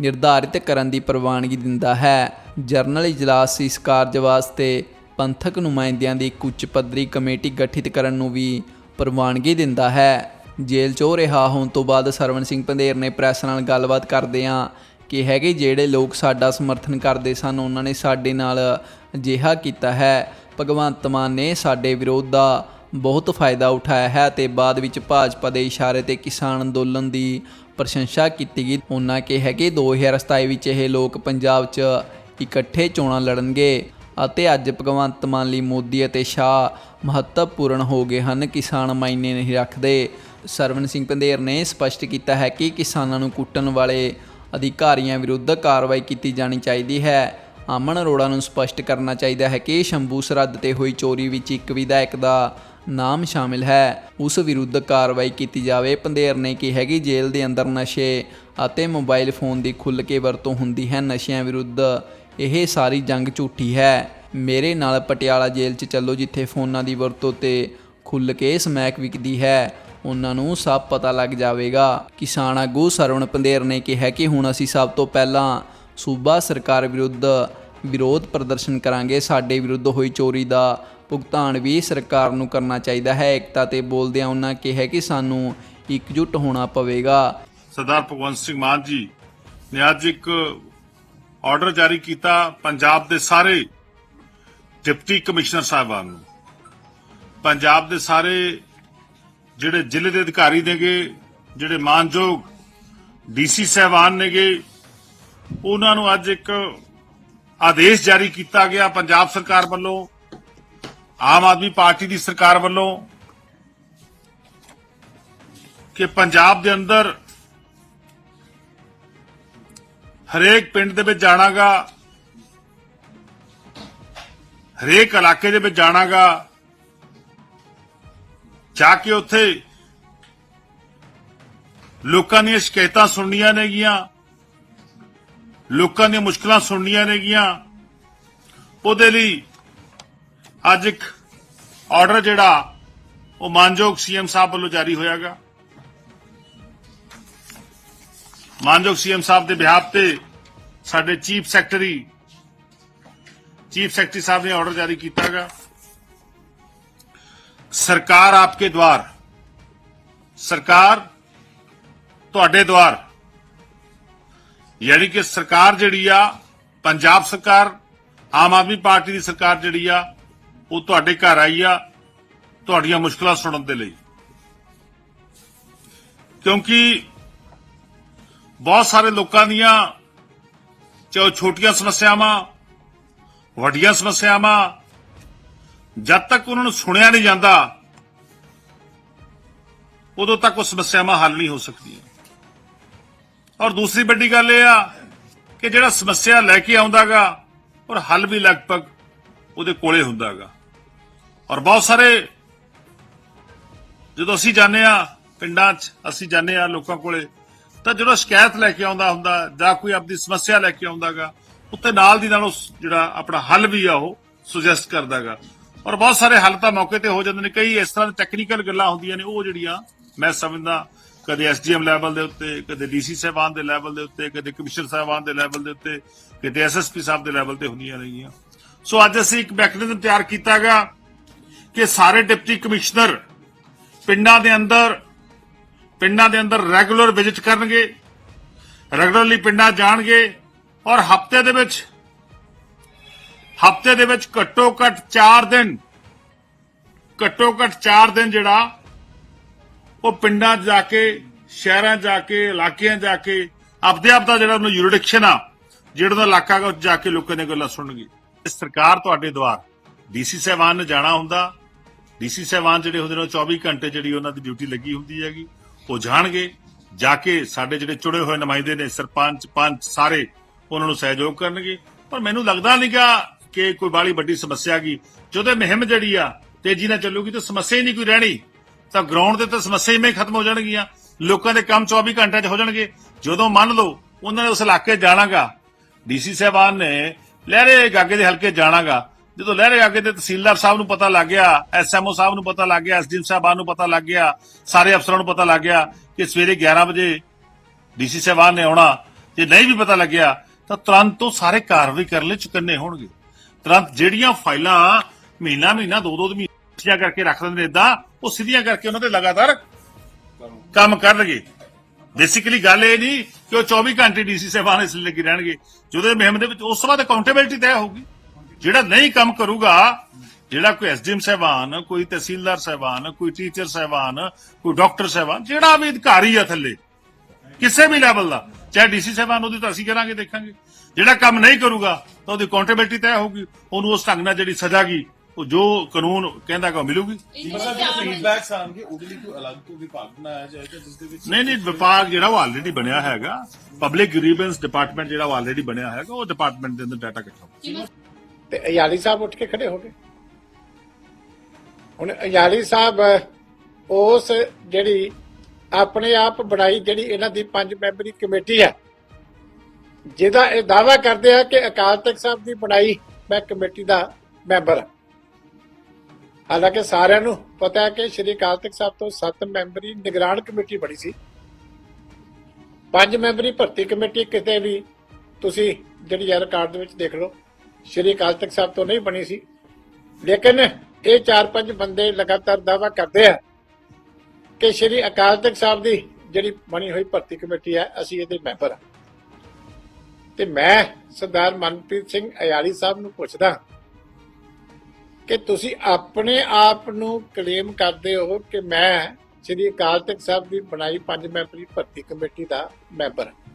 ਨਿਰਧਾਰਿਤ ਕਰਨ ਦੀ ਪ੍ਰਵਾਨਗੀ ਦਿੰਦਾ ਹੈ। ਜਰਨਲ ਇਜਲਾਸ ਇਸ ਕਾਰਜ ਵਾਸਤੇ ਪੰਥਕ ਨੁਮਾਇੰਦਿਆਂ ਦੀ ਇੱਕ ਉੱਚ ਪੱਧਰੀ ਕਮੇਟੀ ਗਠਿਤ ਕਰਨ ਨੂੰ ਵੀ ਪ੍ਰਵਾਨਗੀ ਦਿੰਦਾ ਹੈ। ਜੇਲ੍ਹ 'ਚੋਂ ਰਿਹਾ ਹੋਣ ਤੋਂ ਬਾਅਦ ਸਰਵਣ ਸਿੰਘ ਪੰਧੇਰ ਨੇ ਪ੍ਰੈਸ ਨਾਲ ਗੱਲਬਾਤ ਕਰਦਿਆਂ ਕਿਹਾ ਕਿ ਜਿਹੜੇ ਲੋਕ ਸਾਡਾ ਸਮਰਥਨ ਕਰਦੇ ਸਨ, ਉਹਨਾਂ ਨੇ ਸਾਡੇ ਨਾਲ ਅਜਿਹਾ ਕੀਤਾ ਹੈ। ਭਗਵੰਤ ਮਾਨ ਨੇ ਸਾਡੇ ਵਿਰੋਧ ਦਾ ਬਹੁਤ ਫਾਇਦਾ ਉਠਾਇਆ ਹੈ ਤੇ ਬਾਅਦ ਵਿੱਚ ਭਾਜਪਾ ਦੇ ਇਸ਼ਾਰੇ ਤੇ ਕਿਸਾਨ ਅੰਦੋਲਨ ਦੀ ਪ੍ਰਸ਼ੰਸਾ ਕੀਤੀ ਗਈ। ਉਹਨਾਂ ਕਿਹਾ ਕਿ 2027 ਵਿੱਚ ਇਹ ਲੋਕ ਪੰਜਾਬ 'ਚ ਇਕੱਠੇ ਚੋਣਾਂ ਲੜਨਗੇ। ਅਤੇ ਅੱਜ ਭਗਵੰਤ ਮਾਨ ਲਈ ਮੋਦੀ ਅਤੇ ਸ਼ਾਹ ਮਹੱਤਵਪੂਰਨ ਹੋ ਗਏ ਹਨ। ਕਿਸਾਨ ਮਾਇਨੇ ਨਹੀਂ ਰੱਖਦੇ। ਸਰਵਨ ਸਿੰਘ ਪੰਧੇਰ ਨੇ ਸਪਸ਼ਟ ਕੀਤਾ ਹੈ ਕਿ ਕਿਸਾਨਾਂ ਨੂੰ ਕੁੱਟਣ ਵਾਲੇ ਅਧਿਕਾਰੀਆਂ ਵਿਰੁੱਧ ਕਾਰਵਾਈ ਕੀਤੀ ਜਾਣੀ ਚਾਹੀਦੀ ਹੈ। ਅਮਨ ਅਰੋੜਾ ਨੂੰ ਸਪਸ਼ਟ ਕਰਨਾ ਚਾਹੀਦਾ ਹੈ ਕਿ ਸ਼ੰਭੂ ਸਰਹੱਦ ਤੇ ਹੋਈ ਚੋਰੀ ਵਿੱਚ ਇੱਕ ਵਿਧਾਇਕ ਦਾ ਨਾਮ ਸ਼ਾਮਿਲ ਹੈ। ਉਸ ਵਿਰੁੱਧ ਕਾਰਵਾਈ ਕੀਤੀ ਜਾਵੇ। ਪੰਧੇਰ ਨੇ ਕਿਹਾ ਕਿ ਜੇਲ੍ਹ ਦੇ ਅੰਦਰ ਨਸ਼ੇ ਅਤੇ ਮੋਬਾਈਲ ਫੋਨ ਦੀ ਖੁੱਲ੍ਹ ਕੇ ਵਰਤੋਂ ਹੁੰਦੀ ਹੈ। ਨਸ਼ਿਆਂ ਵਿਰੁੱਧ ਇਹ ਸਾਰੀ ਜੰਗ ਝੂਠੀ ਹੈ। ਮੇਰੇ ਨਾਲ ਪਟਿਆਲਾ ਜੇਲ੍ਹ 'ਚ ਚੱਲੋ, ਜਿੱਥੇ ਫੋਨਾਂ ਦੀ ਵਰਤੋਂ ਤੇ ਖੁੱਲ੍ਹ ਕੇ ਸਮੈਕ ਵਿਕਦੀ ਹੈ। ਉਹਨਾਂ ਨੂੰ ਸਭ ਪਤਾ ਲੱਗ ਜਾਵੇਗਾ। ਕਿਸਾਨ ਆਗੂ ਸਰਵਣ ਪੰਧੇਰ ਨੇ ਕਿਹਾ ਕਿ ਹੁਣ ਅਸੀਂ ਸਭ ਤੋਂ ਪਹਿਲਾਂ ਸੂਬਾ ਸਰਕਾਰ ਵਿਰੁੱਧ ਵਿਰੋਧ ਪ੍ਰਦਰਸ਼ਨ ਕਰਾਂਗੇ। ਸਾਡੇ ਵਿਰੁੱਧ ਹੋਈ ਚੋਰੀ ਦਾ ਭੁਗਤਾਨ ਵੀ ਸਰਕਾਰ ਨੂੰ ਕਰਨਾ ਚਾਹੀਦਾ ਹੈ। ਏਕਤਾ ਤੇ ਬੋਲਦਿਆਂ ਉਹਨਾਂ ਕਿਹਾ ਕਿ ਸਾਨੂੰ ਇਕਜੁੱਟ ਹੋਣਾ ਪਵੇਗਾ। ਸਰਦਾਰ ਭਗਵੰਤ ਸਿੰਘ ਮਾਨ ਜੀ ਨੇ ਅੱਜ ਇੱਕ ਆਰਡਰ ਜਾਰੀ ਕੀਤਾ ਪੰਜਾਬ ਦੇ ਸਾਰੇ ਡਿਪਟੀ ਕਮਿਸ਼ਨਰ ਸਾਹਿਬਾਨ ਨੂੰ। ਪੰਜਾਬ ਦੇ ਸਾਰੇ ਜਿਹੜੇ ਜ਼ਿਲ੍ਹੇ ਦੇ ਅਧਿਕਾਰੀ ਨੇਗੇ, ਜਿਹੜੇ ਮਾਨਯੋਗ ਡੀਸੀ ਸਾਹਿਬਾਨ ਨੇਗੇ, ਉਹਨਾਂ ਨੂੰ ਅੱਜ ਇੱਕ ਆਦੇਸ਼ ਜਾਰੀ ਕੀਤਾ ਗਿਆ ਪੰਜਾਬ ਸਰਕਾਰ ਵੱਲੋਂ, ਆਮ ਆਦਮੀ ਪਾਰਟੀ ਦੀ ਸਰਕਾਰ ਵੱਲੋਂ ਕਿ ਪੰਜਾਬ ਦੇ ਅੰਦਰ ਹਰੇਕ ਪਿੰਡ ਦੇ ਵਿੱਚ ਜਾਣਾਗਾ। ਹਰੇਕ ਇਲਾਕੇ ਦੇ ਵਿੱਚ ਜਾਣਾਗਾ। ਜਾ ਕੇ ਉੱਥੇ ਲੋਕਾਂ ਦੀਆਂ ਸ਼ਿਕਾਇਤਾਂ ਸੁਣਨੀਆਂ ਨੇਗੀਆਂ। ਲੋਕਾਂ ਦੀਆਂ ਮੁਸ਼ਕਲਾਂ ਸੁਣਨੀਆਂ ਨੇਗੀਆਂ। ਉਹਦੇ ਲਈ ਅੱਜ ਇੱਕ ਆਰਡਰ ਜਿਹੜਾ ਉਹ ਮਾਨਯੋਗ ਸੀਐਮ ਸਾਹਿਬ ਵੱਲੋਂ ਜਾਰੀ ਹੋਇਆਗਾ। ਮਾਨਯੋਗ ਸੀਐਮ ਸਾਹਿਬ ਦੇ ਵਿਆਹ ਤੇ ਸਾਡੇ ਚੀਫ ਸੈਕਟਰੀ ਚੀਫ ਸੈਕਟਰੀ ਸਾਹਿਬ ਨੇ ਆਰਡਰ ਜਾਰੀ ਕੀਤਾਗਾ। ਸਰਕਾਰ ਆਪਕੇ ਦਵਾਰ, ਸਰਕਾਰ ਤੁਹਾਡੇ ਦਵਾਰ। ਯਾਨੀ ਕਿ ਸਰਕਾਰ ਜਿਹੜੀ ਆ, ਪੰਜਾਬ ਸਰਕਾਰ, ਆਮ ਆਦਮੀ ਪਾਰਟੀ ਦੀ ਸਰਕਾਰ ਜਿਹੜੀ ਆ, ਉਹ ਤੁਹਾਡੇ ਘਰ ਆਈ ਆ ਤੁਹਾਡੀਆਂ ਮੁਸ਼ਕਲਾਂ ਸੁਣਨ ਦੇ ਲਈ। ਕਿਉਂਕਿ ਬਹੁਤ ਸਾਰੇ ਲੋਕਾਂ ਦੀਆਂ ਚਾਹੇ ਛੋਟੀਆਂ ਸਮੱਸਿਆਵਾਂ, ਵੱਡੀਆਂ ਸਮੱਸਿਆਵਾਂ, ਜਦ ਤੱਕ ਉਹਨਾਂ ਨੂੰ ਸੁਣਿਆ ਨਹੀਂ ਜਾਂਦਾ, ਉਦੋਂ ਤੱਕ ਉਹ ਸਮੱਸਿਆਵਾਂ ਹੱਲ ਨਹੀਂ ਹੋ ਸਕਦੀਆਂ। ਔਰ ਦੂਸਰੀ ਵੱਡੀ ਗੱਲ ਇਹ ਆ ਕਿ ਜਿਹੜਾ ਸਮੱਸਿਆ ਲੈ ਕੇ ਆਉਂਦਾਗਾ, ਔਰ ਹੱਲ ਵੀ ਲਗਭਗ ਉਹਦੇ ਕੋਲੇ ਹੁੰਦਾਗਾ। ਔਰ ਬਹੁਤ ਸਾਰੇ ਜਦੋਂ ਅਸੀਂ ਜਾਂਦੇ ਆ ਪਿੰਡਾਂ 'ਚ ਅਸੀਂ ਜਾਂਦੇ ਆ ਲੋਕਾਂ ਕੋਲੇ ਤਾਂ ਜਦੋਂ ਸ਼ਿਕਾਇਤ ਲੈ ਕੇ ਆਉਂਦਾ ਹੁੰਦਾ, ਜਾਂ ਕੋਈ ਆਪਣੀ ਸਮੱਸਿਆ ਲੈ ਕੇ ਆਉਂਦਾਗਾ ਉੱਤੇ ਨਾਲ ਦੀ ਨਾਲ ਉਸ ਜਿਹੜਾ ਆਪਣਾ ਹੱਲ ਵੀ ਆ ਉਹ ਸੁਜੈਸਟ ਕਰਦਾਗਾ। ਔਰ ਬਹੁਤ ਸਾਰੇ ਹੱਲ ਤਾਂ ਮੌਕੇ ਤੇ ਹੋ ਜਾਂਦੇ ਨੇ। ਕਈ ਇਸ ਤਰ੍ਹਾਂ ਦੀ ਟੈਕਨੀਕਲ ਗੱਲਾਂ ਹੁੰਦੀਆਂ ਨੇ, ਉਹ ਜਿਹੜੀਆਂ ਮੈਂ ਸਮਝਦਾ, ਕਦੇ ਐਸਡੀਐਮ ਲੈਵਲ ਦੇ ਉੱਤੇ, ਕਦੇ ਡੀਸੀ ਸਾਹਿਬਾਨ ਦੇ ਲੈਵਲ ਦੇ ਉੱਤੇ, ਕਦੇ ਕਮਿਸ਼ਨਰ ਸਾਹਿਬਾਨ ਦੇ ਲੈਵਲ ਦੇ ਉੱਤੇ, ਕਦੇ ਐਸਐਸਪੀ ਸਾਹਿਬ ਦੇ ਲੈਵਲ ਤੇ ਹੁੰਦੀਆਂ ਰਹੀਆਂ। ਸੋ ਅੱਜ ਅਸੀਂ ਇੱਕ ਮੈਕੈਨਿਜ਼ਮ ਤਿਆਰ ਕੀਤਾਗਾ ਕਿ ਸਾਰੇ ਡਿਪਟੀ ਕਮਿਸ਼ਨਰ ਪਿੰਡਾਂ ਦੇ ਅੰਦਰ ਪਿੰਡਾਂ ਦੇ ਅੰਦਰ ਰੈਗੂਲਰ ਵਿਜ਼ਿਟ ਕਰਨਗੇ, ਰੈਗੂਲਰਲੀ ਪਿੰਡਾਂ ਜਾਣਗੇ ਔਰ ਹਫ਼ਤੇ ਦੇ ਵਿੱਚ, ਹਫ਼ਤੇ ਦੇ ਵਿੱਚ ਘੱਟੋ ਘੱਟ 4 ਦਿਨ, ਘੱਟੋ ਘੱਟ 4 ਦਿਨ ਜਿਹੜਾ, ਉਹ ਪਿੰਡਾਂ ਜਾ ਕੇ, ਸ਼ਹਿਰਾਂ ਜਾ ਕੇ, ਇਲਾਕਿਆਂ ਜਾ ਕੇ, ਆਪਦੇ ਆਪ ਦਾ ਜਿਹੜਾ ਉਹਨੂੰ ਯੂਰਿਡਿਕਸ਼ਨ ਆ, ਜਿਹੜਾ ਦਾ ਇਲਾਕਾ ਗਾ ਜਾ ਕੇ ਲੋਕਾਂ ਦੀਆਂ ਗੱਲਾਂ ਸੁਣਨਗੇ। ਸਰਕਾਰ ਤੁਹਾਡੇ ਦੁਆਰ, ਡੀਸੀ ਸਾਹਿਬਾਨ ਨੇ ਜਾਣਾ ਹੁੰਦਾ, ਡੀਸੀ ਸਾਹਿਬਾਨ ਜਿਹੜੇ ਹੁੰਦੇ ਨੇ ਉਹ 24 ਘੰਟੇ ਜਿਹੜੀ ਉਹਨਾਂ ਦੀ ਡਿਊਟੀ ਲੱਗੀ ਹੁੰਦੀ ਹੈਗੀ। ਉਹ ਜਾਣਗੇ, ਜਾ ਕੇ ਸਾਡੇ ਜਿਹੜੇ ਚੁਣੇ ਹੋਏ ਨੁਮਾਇੰਦੇ ਨੇ, ਸਰਪੰਚ, ਪੰਚ ਸਾਰੇ, ਉਹਨਾਂ ਨੂੰ ਸਹਿਯੋਗ ਕਰਨਗੇ। ਪਰ ਮੈਨੂੰ ਲੱਗਦਾ ਨਹੀਂਗਾ ਕਿ ਕੋਈ ਬਾਲੀ ਵੱਡੀ ਸਮੱਸਿਆ ਗਈ ਜਦੋਂ ਇਹ ਮੁਹਿੰਮ ਜਿਹੜੀ ਆ, ਤੇਜ਼ੀ ਨਾਲ ਚੱਲੂਗੀ ਤਾਂ ਸਮੱਸਿਆ ਹੀ ਨਹੀਂ ਕੋਈ ਰਹਿਣੀ। ਤਾਂ ਗਰਾਊਂਡ ਤੇ ਤਾਂ ਸਮੱਸਿਆ ਹੀ ਖਤਮ ਹੋ ਜਾਣਗੀਆਂ। ਲੋਕਾਂ ਦੇ ਕੰਮ 24 ਘੰਟੇ 'ਚ ਹੋ ਜਾਣਗੇ। ਜਦੋਂ ਮੰਨ ਲਓ ਉਹਨਾਂ ਨੇ ਉਸ ਇਲਾਕੇ ਜਾਣਾਗਾ ਡੀਸੀ ਸਾਹਿਬਾਨ ਨੇ ਲਹਿਰੇ ਗਾਗੇ ਦੇ ਹਲਕੇ ਜਾਣਾਗਾ ਜਦੋਂ ਲਹਿਰੇ ਗਾਗੇ ਦੇ ਤਹਿਸੀਲਦਾਰ ਸਾਹਿਬ ਨੂੰ ਪਤਾ ਲੱਗ ਗਿਆ, ਐਸਐਮਓ ਸਾਹਿਬ ਨੂੰ ਪਤਾ ਲੱਗ ਗਿਆ, ਐਸਡੀਐਮ ਸਾਹਿਬਾਨ ਨੂੰ ਪਤਾ ਲੱਗ ਗਿਆ, ਸਾਰੇ ਅਫਸਰਾਂ ਨੂੰ ਪਤਾ ਲੱਗ ਗਿਆ ਕਿ ਸਵੇਰੇ 11 ਵਜੇ ਡੀਸੀ ਸਾਹਿਬਾਨ ਨੇ ਆਉਣਾ। ਜੇ ਨਹੀਂ ਵੀ ਪਤਾ ਲੱਗਿਆ, ਤਾਂ ਤੁਰੰਤ ਉਹ ਸਾਰੇ ਕਾਰਵਾਈ ਕਰਨ ਲਈ ਚੁਕੰਨੇ ਹੋਣਗੇ। ਤੁਰੰਤ ਜਿਹੜੀਆਂ ਫਾਈਲਾਂ ਮਹੀਨਾ ਮਹੀਨਾ, ਦੋ ਦੋ ਮਹੀਨਿਆਂ ਕਰਕੇ ਰੱਖ ਦਿੰਦੇ ਇਦਾਂ ਉਹ ਸਿੱਧੀਆਂ ਕਰਕੇ ਉਹਨਾਂ ਤੇ ਲਗਾਤਾਰ ਕੰਮ ਕਰਨਗੇ। ਬੇਸਿਕਲੀ ਗੱਲ ਇਹ ਨਹੀਂ ਕਿ ਉਹ 24 ਘੰਟੇ ਡੀਸੀ ਸਾਹਿਬਾਨ ਇਸ ਲਈ ਲੱਗੇ ਰਹਿਣਗੇ। ਜਦੋਂ ਇਹ ਮੁਹਿੰਮ ਦੇ ਵਿੱਚ, ਉਸ ਤੋਂ ਬਾਅਦ ਅਕਾਊਂਟੇਬਿਲਟੀ ਤੈਅ ਹੋਊਗੀ। ਜਿਹੜਾ ਨਹੀਂ ਕੰਮ ਕਰੂਗਾ ਜਿਹੜਾ ਕੋਈ ਐਸਡੀਐਮ ਸਾਹਿਬਾਨ ਕੋਈ ਤਹਿਸੀਲਦਾਰ ਸਾਹਿਬਾਨ ਕੋਈ ਟੀਚਰ ਸਾਹਿਬਾਨ ਕੋਈ ਡਾਕਟਰ ਸਾਹਿਬਾਨ ਜਿਹੜਾ ਵੀ ਅਧਿਕਾਰੀ ਆ ਥੱਲੇ ਕਿਸੇ ਵੀ ਲੈਵਲ ਦਾ ਚਾਹੇ ਡੀਸੀ ਸਾਹਿਬਾਨ ਉਹਦੀ ਤਾਂ ਅਸੀਂ ਕਰਾਂਗੇ ਦੇਖਾਂਗੇ। ਜਿਹੜਾ ਕੰਮ ਨਹੀਂ ਕਰੂਗਾ ਤਾਂ ਉਹਦੀ ਅਕਾਊਂਟੇਬਿਲਟੀ ਤੈਅ ਹੋਊਗੀ ਉਹਨੂੰ ਉਸ ਢੰਗ ਨਾਲ ਜਿਹੜੀ ਸਜ਼ਾ ਗੀ ਉਹ ਜੋ ਕਾਨੂੰਨ ਕਹਿੰਦਾ ਕਿ ਉਹ ਮਿਲੂਗੀ। ਮਤਲਬ ਜੇ ਫੀਡਬੈਕਸ ਆਣਗੇ ਉਹਦੇ ਲਈ ਕੋਈ ਅਲੱਗ ਤੋਂ ਵਿਭਾਗ ਬਣਾਇਆ ਜਾਏਗਾ ਜਿਸ ਦੇ ਵਿੱਚ ਨਹੀਂ ਨਹੀਂ ਵਿਭਾਗ ਜਿਹੜਾ ਉਹ ਆਲਰੇਡੀ ਬਣਿਆ ਹੈਗਾ ਪਬਲਿਕ ਗ੍ਰੀਵੈਂਸ ਡਿਪਾਰਟਮੈਂਟ ਜਿਹੜਾ ਉਹ ਆਲਰੇਡੀ ਬਣਿਆ ਹੈਗਾ ਉਹ ਡਿਪਾਰਟਮੈਂਟ ਦੇ ਅੰਦਰ ਡਾਟਾ ਇਕੱਠਾ ਹੋਊਗਾ। ਤੇ ਅਯਾਲੀ ਸਾਹਿਬ ਉੱਠ ਕੇ ਖੜੇ ਹੋ ਗਏ। ਹੁਣ ਅਯਾਲੀ ਸਾਹਿਬ, ਉਸ ਜਿਹੜੀ ਆਪਣੇ ਆਪ ਬਣਾਈ ਜਿਹੜੀ ਇਹਨਾਂ ਦੀ ਪੰਜ ਮੈਂਬਰੀ ਕਮੇਟੀ ਹੈ, ਜਿਹਦਾ ਇਹ ਦਾਵਾ ਕਰਦੇ ਆ ਕਿ ਅਕਾਲ ਤਖਤ ਸਾਹਿਬ ਦੀ ਬਣਾਈ ਮੈਂ ਕਮੇਟੀ ਦਾ ਮੈਂਬਰ ਹਾਂ। ਹਾਲਾਂਕਿ ਸਾਰਿਆਂ ਨੂੰ ਪਤਾ ਹੈ ਕਿ ਸ਼੍ਰੀ ਅਕਾਲ ਤਖਤ ਸਾਹਿਬ ਤੋਂ 7 ਮੈਂਬਰੀ ਨਿਗਰਾਨ ਕਮੇਟੀ ਬਣੀ ਸੀ। ਪੰਜ ਮੈਂਬਰੀ ਭਰਤੀ ਕਮੇਟੀ ਕਿਤੇ ਵੀ ਤੁਸੀਂ ਜਿਹੜੀ ਹੈ ਰਿਕਾਰਡ ਦੇ ਵਿੱਚ ਦੇਖ ਲਓ। ਸ਼੍ਰੀ ਅਕਾਲ ਤਖਤ ਸਾਹਿਬ ਤੋਂ ਨਹੀਂ ਬਣੀ ਸੀ। ਲੇਕਿਨ ਇਹ ਚਾਰ ਪੰਜ ਬੰਦੇ ਲਗਾਤਾਰ ਦਾਵਾ ਕਰਦੇ ਆ ਕਿ ਸ਼੍ਰੀ ਅਕਾਲ ਤਖਤ ਸਾਹਿਬ ਦੀ ਜਿਹੜੀ ਬਣੀ ਹੋਈ ਭਰਤੀ ਕਮੇਟੀ ਹੈ ਅਸੀਂ ਇਹਦੇ ਮੈਂਬਰ ਹਾਂ ਤੇ ਮੈਂ ਸਰਦਾਰ ਮਨਪ੍ਰੀਤ ਸਿੰਘ ਅਯਾਲੀ ਸਾਹਿਬ ਨੂੰ ਪੁੱਛਦਾ ਕਿ ਤੁਸੀਂ ਆਪਣੇ ਆਪ ਨੂੰ ਕਲੇਮ ਕਰਦੇ ਹੋ ਕਿ ਮੈਂ ਸ਼੍ਰੀ ਅਕਾਲ ਤਖਤ ਸਾਹਿਬ ਦੀ ਬਣਾਈ ਪੰਜ ਮੈਂਬਰੀ ਭਰਤੀ ਕਮੇਟੀ ਦਾ ਮੈਂਬਰ ਹਾਂ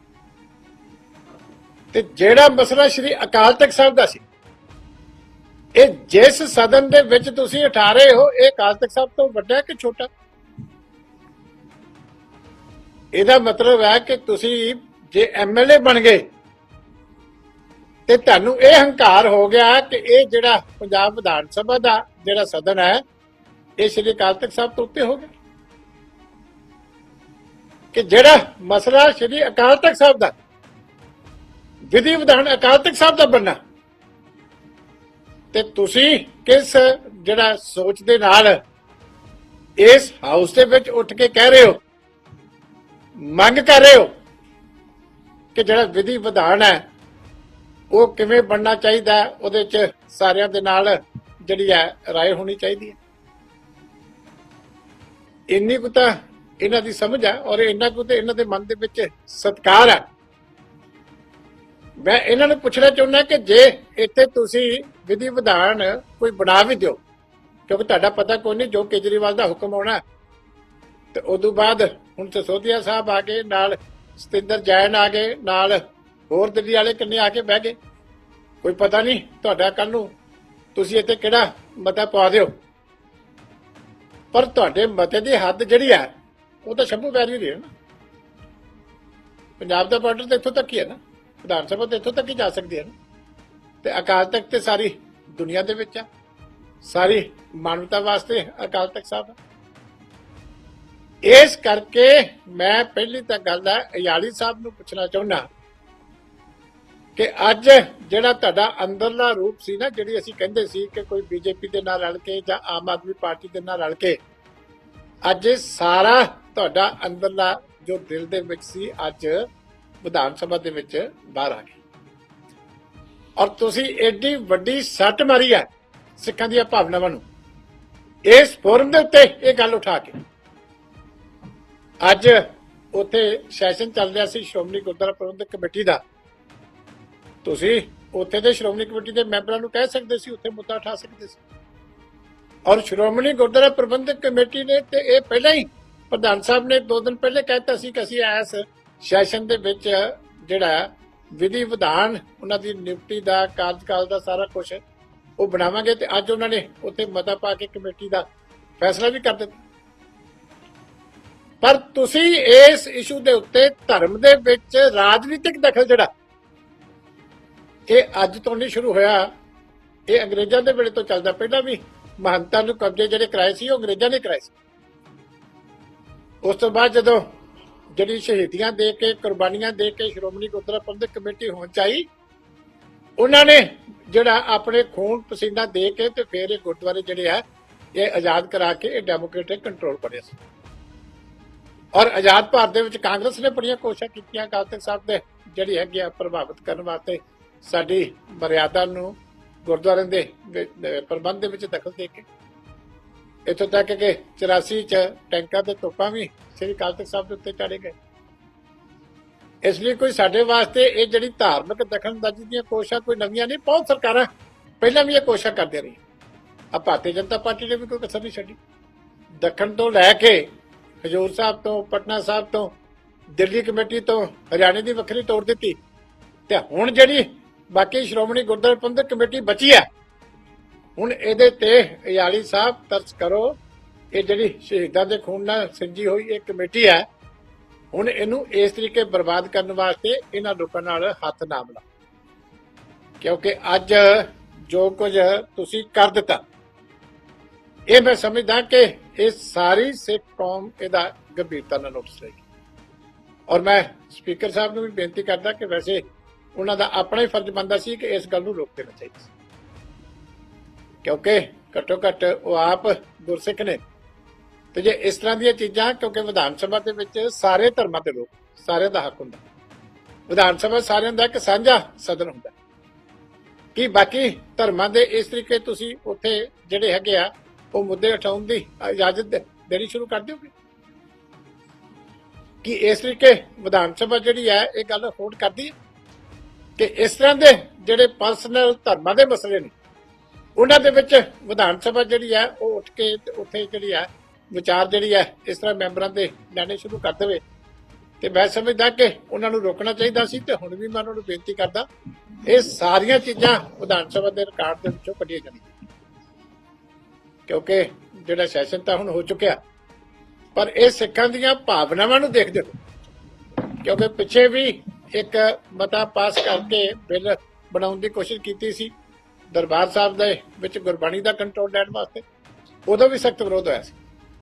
ਤੇ ਜਿਹੜਾ ਮਸਲਾ ਸ਼੍ਰੀ ਅਕਾਲ ਤਖਤ ਸਾਹਿਬ ਦਾ ਸੀ, ਇਹ ਜਿਸ ਸਦਨ ਦੇ ਵਿੱਚ ਤੁਸੀਂ ਉਠਾ ਰਹੇ ਹੋ, ਇਹ ਅਕਾਲ ਤਖਤ ਸਾਹਿਬ ਤੋਂ ਵੱਡਾ ਕਿ ਛੋਟਾ? ਇਹਦਾ ਮਤਲਬ ਹੈ ਕਿ ਤੁਸੀਂ ਜੇ ਐਮਐਲਏ ਬਣ ਗਏ, ਤੇ ਤੁਹਾਨੂੰ ਇਹ ਹੰਕਾਰ ਹੋ ਗਿਆ ਕਿ ਇਹ ਜਿਹੜਾ ਪੰਜਾਬ ਵਿਧਾਨ ਸਭਾ ਦਾ ਜਿਹੜਾ ਸਦਨ ਹੈ, ਇਹ ਸ਼੍ਰੀ ਅਕਾਲ ਤਖਤ ਸਾਹਿਬ ਤੋਂ ਉੱਤੇ ਹੋ ਗਿਆ। ਕਿ ਜਿਹੜਾ ਮਸਲਾ ਸ਼੍ਰੀ ਅਕਾਲ ਤਖਤ ਸਾਹਿਬ ਦਾ ਵਿਧੀ ਵਿਧਾਨ ਅਕਾਲ ਤਖਤ ਸਾਹਿਬ ਦਾ ਬੰਨਾ ਤੇ ਤੁਸੀਂ ਕਿਸ ਜਿਹੜਾ ਸੋਚ ਦੇ ਨਾਲ ਇਸ ਹਾਊਸ ਦੇ ਵਿੱਚ ਉੱਠ ਕੇ ਕਹਿ ਰਹੇ ਹੋ, ਮੰਗ ਕਰ ਰਹੇ ਹੋ ਕਿ ਜਿਹੜਾ ਵਿਧੀ ਵਿਧਾਨ ਹੈ, ਉਹ ਕਿਵੇਂ ਬਣਨਾ ਚਾਹੀਦਾ ਉਹਦੇ ਚ ਸਾਰਿਆਂ ਦੇ ਨਾਲ ਜਿਹੜੀ ਹੈ ਰਾਏ ਹੋਣੀ ਚਾਹੀਦੀ ਹੈ। ਇੰਨੀ ਕੁ ਤਾਂ ਇਹਨਾਂ ਦੀ ਸਮਝ ਹੈ ਔਰ ਇੰਨਾ ਕੁ ਤੇ ਇਹਨਾਂ ਦੇ ਮਨ ਦੇ ਵਿੱਚ ਸਤਿਕਾਰ ਹੈ। ਮੈਂ ਇਹਨਾਂ ਨੂੰ ਪੁੱਛਣਾ ਚਾਹੁੰਦਾ ਕਿ ਜੇ ਇੱਥੇ ਤੁਸੀਂ ਵਿਧੀ ਵਿਧਾਨ ਕੋਈ ਬਣਾ ਵੀ ਦਿਓ, ਕਿਉਂਕਿ ਤੁਹਾਡਾ ਪਤਾ ਕੋਈ ਨਹੀਂ ਜੋ ਕੇਜਰੀਵਾਲ ਦਾ ਹੁਕਮ ਆਉਣਾ। ਤੇ ਉਦੋਂ ਬਾਅਦ ਹੁਣ ਸਸੋਦੀਆ ਸਾਹਿਬ ਆ ਗਏ ਨਾਲ ਸਤਿੰਦਰ ਜੈਨ ਆ ਗਏ, ਨਾਲ ਹੋਰ ਦਿੱਲੀ ਵਾਲੇ ਕਿੰਨੇ ਆ ਕੇ ਬਹਿ ਗਏ। ਕੋਈ ਪਤਾ ਨਹੀਂ ਤੁਹਾਡਾ ਕੱਲ ਨੂੰ ਤੁਸੀਂ ਇੱਥੇ ਕਿਹੜਾ ਮਤਾ ਪਾ ਦਿਓ। ਪਰ ਤੁਹਾਡੇ ਮਤੇ ਦੀ ਹੱਦ ਜਿਹੜੀ ਆ, ਉਹ ਤਾਂ ਸ਼ੰਭੂ ਵੈਰੀ ਦੀ ਹੈ ਨਾ। ਪੰਜਾਬ ਦਾ ਬਾਰਡਰ ਤਾਂ ਇੱਥੋਂ ਤੱਕ ਹੀ ਹੈ ਨਾ। ਵਿਧਾਨ ਸਭਾ ਤੇ ਇੱਥੋਂ ਤੱਕ ਹੀ ਜਾ ਸਕਦੀ ਹੈ ਨਾ ਤੇ ਅਕਾਲ ਤਖਤ ਤੇ ਸਾਰੀ ਦੁਨੀਆ ਦੇ ਵਿੱਚ ਆ। ਸਾਰੀ ਮਾਨਵਤਾ ਵਾਸਤੇ ਅਕਾਲ ਤਖਤ ਸਾਹਿਬ ਇਸ ਕਰਕੇ ਮੈਂ ਪਹਿਲੀ ਤਾਂ ਗੱਲ ਹੈ ਅਯਾਲੀ ਸਾਹਿਬ ਨੂੰ ਪੁੱਛਣਾ ਚਾਹੁੰਦਾ ਕਿ ਅੱਜ ਜਿਹੜਾ ਤੁਹਾਡਾ ਅੰਦਰਲਾ ਰੂਪ ਸੀ ਨਾ, ਜਿਹੜੀ ਅਸੀਂ ਕਹਿੰਦੇ ਸੀ ਕਿ ਕੋਈ ਬੀਜੇਪੀ ਦੇ ਨਾਲ ਰਲ ਕੇ ਜਾਂ ਆਮ ਆਦਮੀ ਪਾਰਟੀ ਦੇ ਨਾਲ ਰਲ ਕੇ, ਅੱਜ ਸਾਰਾ ਤੁਹਾਡਾ ਅੰਦਰਲਾ ਜੋ ਦਿਲ ਦੇ ਵਿੱਚ ਸੀ, ਅੱਜ ਵਿਧਾਨ ਸਭਾ ਦੇ ਵਿੱਚ ਬਾਹਰ ਆ ਗਿਆ ਔਰ ਤੁਸੀਂ ਐਡੀ ਵੱਡੀ ਸੱਟ ਮਾਰੀ ਹੈ ਸਿੱਖਾਂ ਦੀਆਂ ਭਾਵਨਾਵਾਂ ਨੂੰ। ਇਸ ਫੋਰਮ ਦੇ ਉੱਤੇ ਇਹ ਗੱਲ ਉਠਾ ਕੇ। ਅੱਜ ਉੱਥੇ ਸੈਸ਼ਨ ਚੱਲ ਰਿਹਾ ਸੀ ਸ਼੍ਰੋਮਣੀ ਗੁਰਦੁਆਰਾ ਪ੍ਰਬੰਧਕ ਕਮੇਟੀ ਦਾ। ਤੁਸੀਂ ਉੱਥੇ ਦੇ ਸ਼੍ਰੋਮਣੀ ਕਮੇਟੀ ਦੇ ਮੈਂਬਰਾਂ ਨੂੰ ਕਹਿ ਸਕਦੇ ਸੀ, ਉੱਥੇ ਮੁੱਦਾ ਉਠਾ ਸਕਦੇ ਸੀ। ਔਰ ਸ਼੍ਰੋਮਣੀ ਗੁਰਦੁਆਰਾ ਪ੍ਰਬੰਧਕ ਕਮੇਟੀ ਨੇ ਤੇ ਇਹ ਪਹਿਲਾਂ ਹੀ ਪ੍ਰਧਾਨ ਸਾਹਿਬ ਨੇ ਦੋ ਦਿਨ ਪਹਿਲੇ ਕਹਿਤਾ ਸੀ ਕਿ ਅਸੀਂ ਐਸ ਸੈਸ਼ਨ ਦੇ ਵਿੱਚ ਜਿਹੜਾ ਵਿਧੀ ਵਿਧਾਨ, ਉਹਨਾਂ ਦੀ ਨਿਯੁਕਤੀ ਦਾ, ਕਾਰਜਕਾਲ ਦਾ ਸਾਰਾ ਕੁਝ ਉਹ ਬਣਾਵਾਂਗੇ ਤੇ ਅੱਜ ਉਹਨਾਂ ਨੇ ਉੱਥੇ ਮਤਾ ਪਾ ਕੇ ਕਮੇਟੀ ਦਾ ਫੈਸਲਾ ਵੀ ਕਰ ਦਿੱਤਾ। ਪਰ ਤੁਸੀਂ ਇਸ ਇਸ਼ੂ ਦੇ ਉੱਤੇ ਧਰਮ ਦੇ ਵਿੱਚ ਰਾਜਨੀਤਿਕ ਦਖਲ ਜਿਹੜਾ, ਇਹ ਅੱਜ ਤੋਂ ਨਹੀਂ ਸ਼ੁਰੂ ਹੋਇਆ। ਇਹ ਅੰਗਰੇਜ਼ਾਂ ਦੇ ਵੇਲੇ ਤੋਂ ਚੱਲਦਾ ਪਹਿਲਾਂ ਵੀ ਮਹੰਤਾਂ ਨੂੰ ਕਬਜ਼ੇ ਜਿਹੜੇ ਕਰਾਏ ਸੀ, ਉਹ ਅੰਗਰੇਜ਼ਾਂ ਨੇ ਕਰਾਏ ਸੀ। ਉਸ ਤੋਂ ਬਾਅਦ ਜਦੋਂ ਜਿਹੜੀ ਸ਼ਹੀਦੀਆਂ ਦੇ ਕੇ, ਕੁਰਬਾਨੀਆਂ ਦੇ ਕੇ ਸ਼੍ਰੋਮਣੀ ਗੁਰਦੁਆਰਾ ਪ੍ਰਬੰਧਕ ਕਮੇਟੀ ਹੋਣ ਚਾਹੀ, ਉਹਨਾਂ ਨੇ ਜਿਹੜਾ ਆਪਣੇ ਖੂਨ ਪਸੀਨਾ ਦੇ ਕੇ ਤੇ ਫਿਰ ਇਹ ਗੁਰਦੁਆਰੇ ਜਿਹੜੇ ਆ, ਇਹ ਆਜ਼ਾਦ ਕਰਾ ਕੇ ਇਹ ਡੈਮੋਕ੍ਰੇਟਿਕ ਕੰਟਰੋਲ ਬਣਿਆ ਸੀ। ਔਰ ਆਜ਼ਾਦ ਭਾਰਤ ਦੇ ਵਿੱਚ ਕਾਂਗਰਸ ਨੇ ਬੜੀਆਂ ਕੋਸ਼ਿਸ਼ਾਂ ਕੀਤੀਆਂ ਅਕਾਲ ਤਖਤ ਸਾਹਿਬ ਦੇ, ਜਿਹੜੀ ਹੈਗੀ ਆ ਪ੍ਰਭਾਵਿਤ ਕਰਨ ਵਾਸਤੇ ਸਾਡੀ ਮਰਿਆਦਾ ਨੂੰ ਗੁਰਦੁਆਰੇ ਦੇ ਪ੍ਰਬੰਧ ਦੇ ਵਿੱਚ ਦਖਲ ਦੇ ਕੇ। ਇੱਥੋਂ ਤੱਕ ਕਿ 84 ਚ ਟੈਂਕਾਂ ਤੇ ਤੋਪਾਂ ਵੀ ਸ੍ਰੀ ਅਕਾਲ ਤਖਤ ਸਾਹਿਬ ਦੇ ਉੱਤੇ ਚਾੜੇ ਗਏ। ਇਸ ਲਈ ਕੋਈ ਸਾਡੇ ਵਾਸਤੇ ਇਹ ਜਿਹੜੀ ਧਾਰਮਿਕ ਦਖਲਅੰਦਾਜ਼ੀ ਦੀਆਂ ਕੋਸ਼ਿਸ਼ਾਂ ਕੋਈ ਨਵੀਆਂ ਨਹੀਂ, ਬਹੁਤ ਸਰਕਾਰਾਂ ਪਹਿਲਾਂ ਵੀ ਇਹ ਕੋਸ਼ਿਸ਼ਾਂ ਕਰਦੇ ਰਹੀਆਂ। ਆ ਭਾਰਤੀ ਜਨਤਾ ਪਾਰਟੀ ਨੇ ਵੀ ਕੋਈ ਕਸਰ ਨਹੀਂ ਛੱਡੀ। ਦੱਖਣ ਤੋਂ ਲੈ ਕੇ ਹਜੂਰ ਸਾਹਿਬ ਤੋਂ, ਪਟਨਾ ਸਾਹਿਬ ਤੋਂ, ਦਿੱਲੀ ਕਮੇਟੀ ਤੋਂ, ਹਰਿਆਣੇ ਦੀ ਵੱਖਰੀ ਤੋੜ ਦਿੱਤੀ। ਤੇ ਹੁਣ ਜਿਹੜੀ ਬਾਕੀ ਸ਼੍ਰੋਮਣੀ ਗੁਰਦੁਆਰਾ ਪ੍ਰਬੰਧਕ ਕਮੇਟੀ ਬਚੀ ਹੈ ਹੁਣ ਇਹਦੇ ਤੇ ਇਆਲੀ ਸਾਹਿਬ ਤਰਸ ਕਰੋ ਇਹ ਜਿਹੜੀ ਸ਼ਹੀਦਾਂ ਦੇ ਖੂਨ ਨਾਲ ਸਿੰਜੀ ਹੋਈ ਇਹ ਕਮੇਟੀ ਹੈ, ਹੁਣ ਇਹਨੂੰ ਇਸ ਤਰੀਕੇ ਬਰਬਾਦ ਕਰਨ ਵਾਸਤੇ ਇਹਨਾਂ ਲੋਕਾਂ ਨਾਲ ਹੱਥ ਨਾ ਮਿਲਾਓ। ਕਿਉਂਕਿ ਅੱਜ ਜੋ ਕੁਝ ਤੁਸੀਂ ਕਰ ਦਿੱਤਾ, ਇਹ ਮੈਂ ਸਮਝਦਾ ਕਿ ਇਹ ਸਾਰੀ ਸਿੱਖ ਕੌਮ ਇਹਦਾ ਗੰਭੀਰਤਾ ਨਾਲ ਨੋਟਿਸ ਲਏਗੀ। ਔਰ ਮੈਂ ਸਪੀਕਰ ਸਾਹਿਬ ਨੂੰ ਵੀ ਬੇਨਤੀ ਕਰਦਾ ਕਿ ਵੈਸੇ ਉਹਨਾਂ ਦਾ ਆਪਣਾ ਹੀ ਫਰਜ਼ ਬਣਦਾ ਸੀ ਕਿ ਇਸ ਗੱਲ ਨੂੰ ਰੋਕ ਦੇਣਾ ਚਾਹੀਦਾ ਸੀ। ਕਿਉਂਕਿ ਘੱਟੋ ਘੱਟ ਉਹ ਆਪ ਗੁਰਸਿੱਖ ਨੇ। ਤੇ ਜੇ ਇਸ ਤਰ੍ਹਾਂ ਦੀਆਂ ਚੀਜ਼ਾਂ, ਕਿਉਂਕਿ ਵਿਧਾਨ ਸਭਾ ਦੇ ਵਿੱਚ ਸਾਰੇ ਧਰਮਾਂ ਦੇ ਲੋਕ ਸਾਰਿਆਂ ਦਾ ਹੱਕ ਹੁੰਦਾ। ਵਿਧਾਨ ਸਭਾ ਸਾਰਿਆਂ ਦਾ ਇੱਕ ਸਾਂਝਾ ਸਦਨ ਹੁੰਦਾ। ਕਿ ਬਾਕੀ ਧਰਮਾਂ ਦੇ ਇਸ ਤਰੀਕੇ ਤੁਸੀਂ ਉੱਥੇ ਜਿਹੜੇ ਹੈਗੇ ਆ, ਉਹ ਮੁੱਦੇ ਉਠਾਉਣ ਦੀ ਇਜਾਜ਼ਤ ਦੇਣੀ ਸ਼ੁਰੂ ਕਰ ਦਿਓਗੇ? ਕਿ ਇਸ ਤਰੀਕੇ ਵਿਧਾਨ ਸਭਾ ਜਿਹੜੀ ਹੈ, ਇਹ ਗੱਲ ਹੋਲਡ ਕਰਦੀ ਹੈ? ਕਿ ਇਸ ਤਰ੍ਹਾਂ ਦੇ ਜਿਹੜੇ ਪਰਸਨਲ ਧਰਮਾਂ ਦੇ ਮਸਲੇ ਨੇ ਉਹਨਾਂ ਦੇ ਵਿੱਚ ਵਿਧਾਨ ਸਭਾ ਜਿਹੜੀ ਹੈ, ਉਹ ਉੱਠ ਕੇ ਉੱਥੇ ਜਿਹੜੀ ਹੈ, ਵਿਚਾਰ ਜਿਹੜੀ ਹੈ, ਇਸ ਤਰ੍ਹਾਂ ਮੈਂਬਰਾਂ ਦੇ ਲੈਣੇ ਸ਼ੁਰੂ ਕਰ ਦੇਵੇ। ਤੇ ਮੈਂ ਸਮਝਦਾ ਕਿ ਉਹਨਾਂ ਨੂੰ ਰੋਕਣਾ ਚਾਹੀਦਾ ਸੀ ਤੇ ਹੁਣ ਵੀ ਮੈਂ ਉਹਨਾਂ ਨੂੰ ਬੇਨਤੀ ਕਰਦਾ, ਇਹ ਸਾਰੀਆਂ ਚੀਜ਼ਾਂ ਵਿਧਾਨ ਸਭਾ ਦੇ ਰਿਕਾਰਡ ਦੇ ਵਿੱਚੋਂ ਕੱਢੀਆਂ ਜਾਣਗੀਆਂ ਕਿਉਂਕਿ ਜਿਹੜਾ ਸੈਸ਼ਨ ਤਾਂ ਹੁਣ ਹੋ ਚੁੱਕਿਆ, ਪਰ ਇਹ ਸਿੱਖਾਂ ਦੀਆਂ ਭਾਵਨਾਵਾਂ ਨੂੰ ਦੇਖਦੇ ਹੋ ਕਿਉਂਕਿ ਪਿੱਛੇ ਵੀ ਇੱਕ ਮਤਾ ਪਾਸ ਕਰਕੇ ਬਿੱਲ ਬਣਾਉਣ ਦੀ ਕੋਸ਼ਿਸ਼ ਕੀਤੀ ਸੀ ਦਰਬਾਰ ਸਾਹਿਬ ਦੇ ਵਿੱਚ ਗੁਰਬਾਣੀ ਦਾ ਕੰਟਰੋਲ ਲੈਣ ਵਾਸਤੇ, ਉਦੋਂ ਵੀ ਸਖਤ ਵਿਰੋਧ ਹੋਇਆ ਸੀ।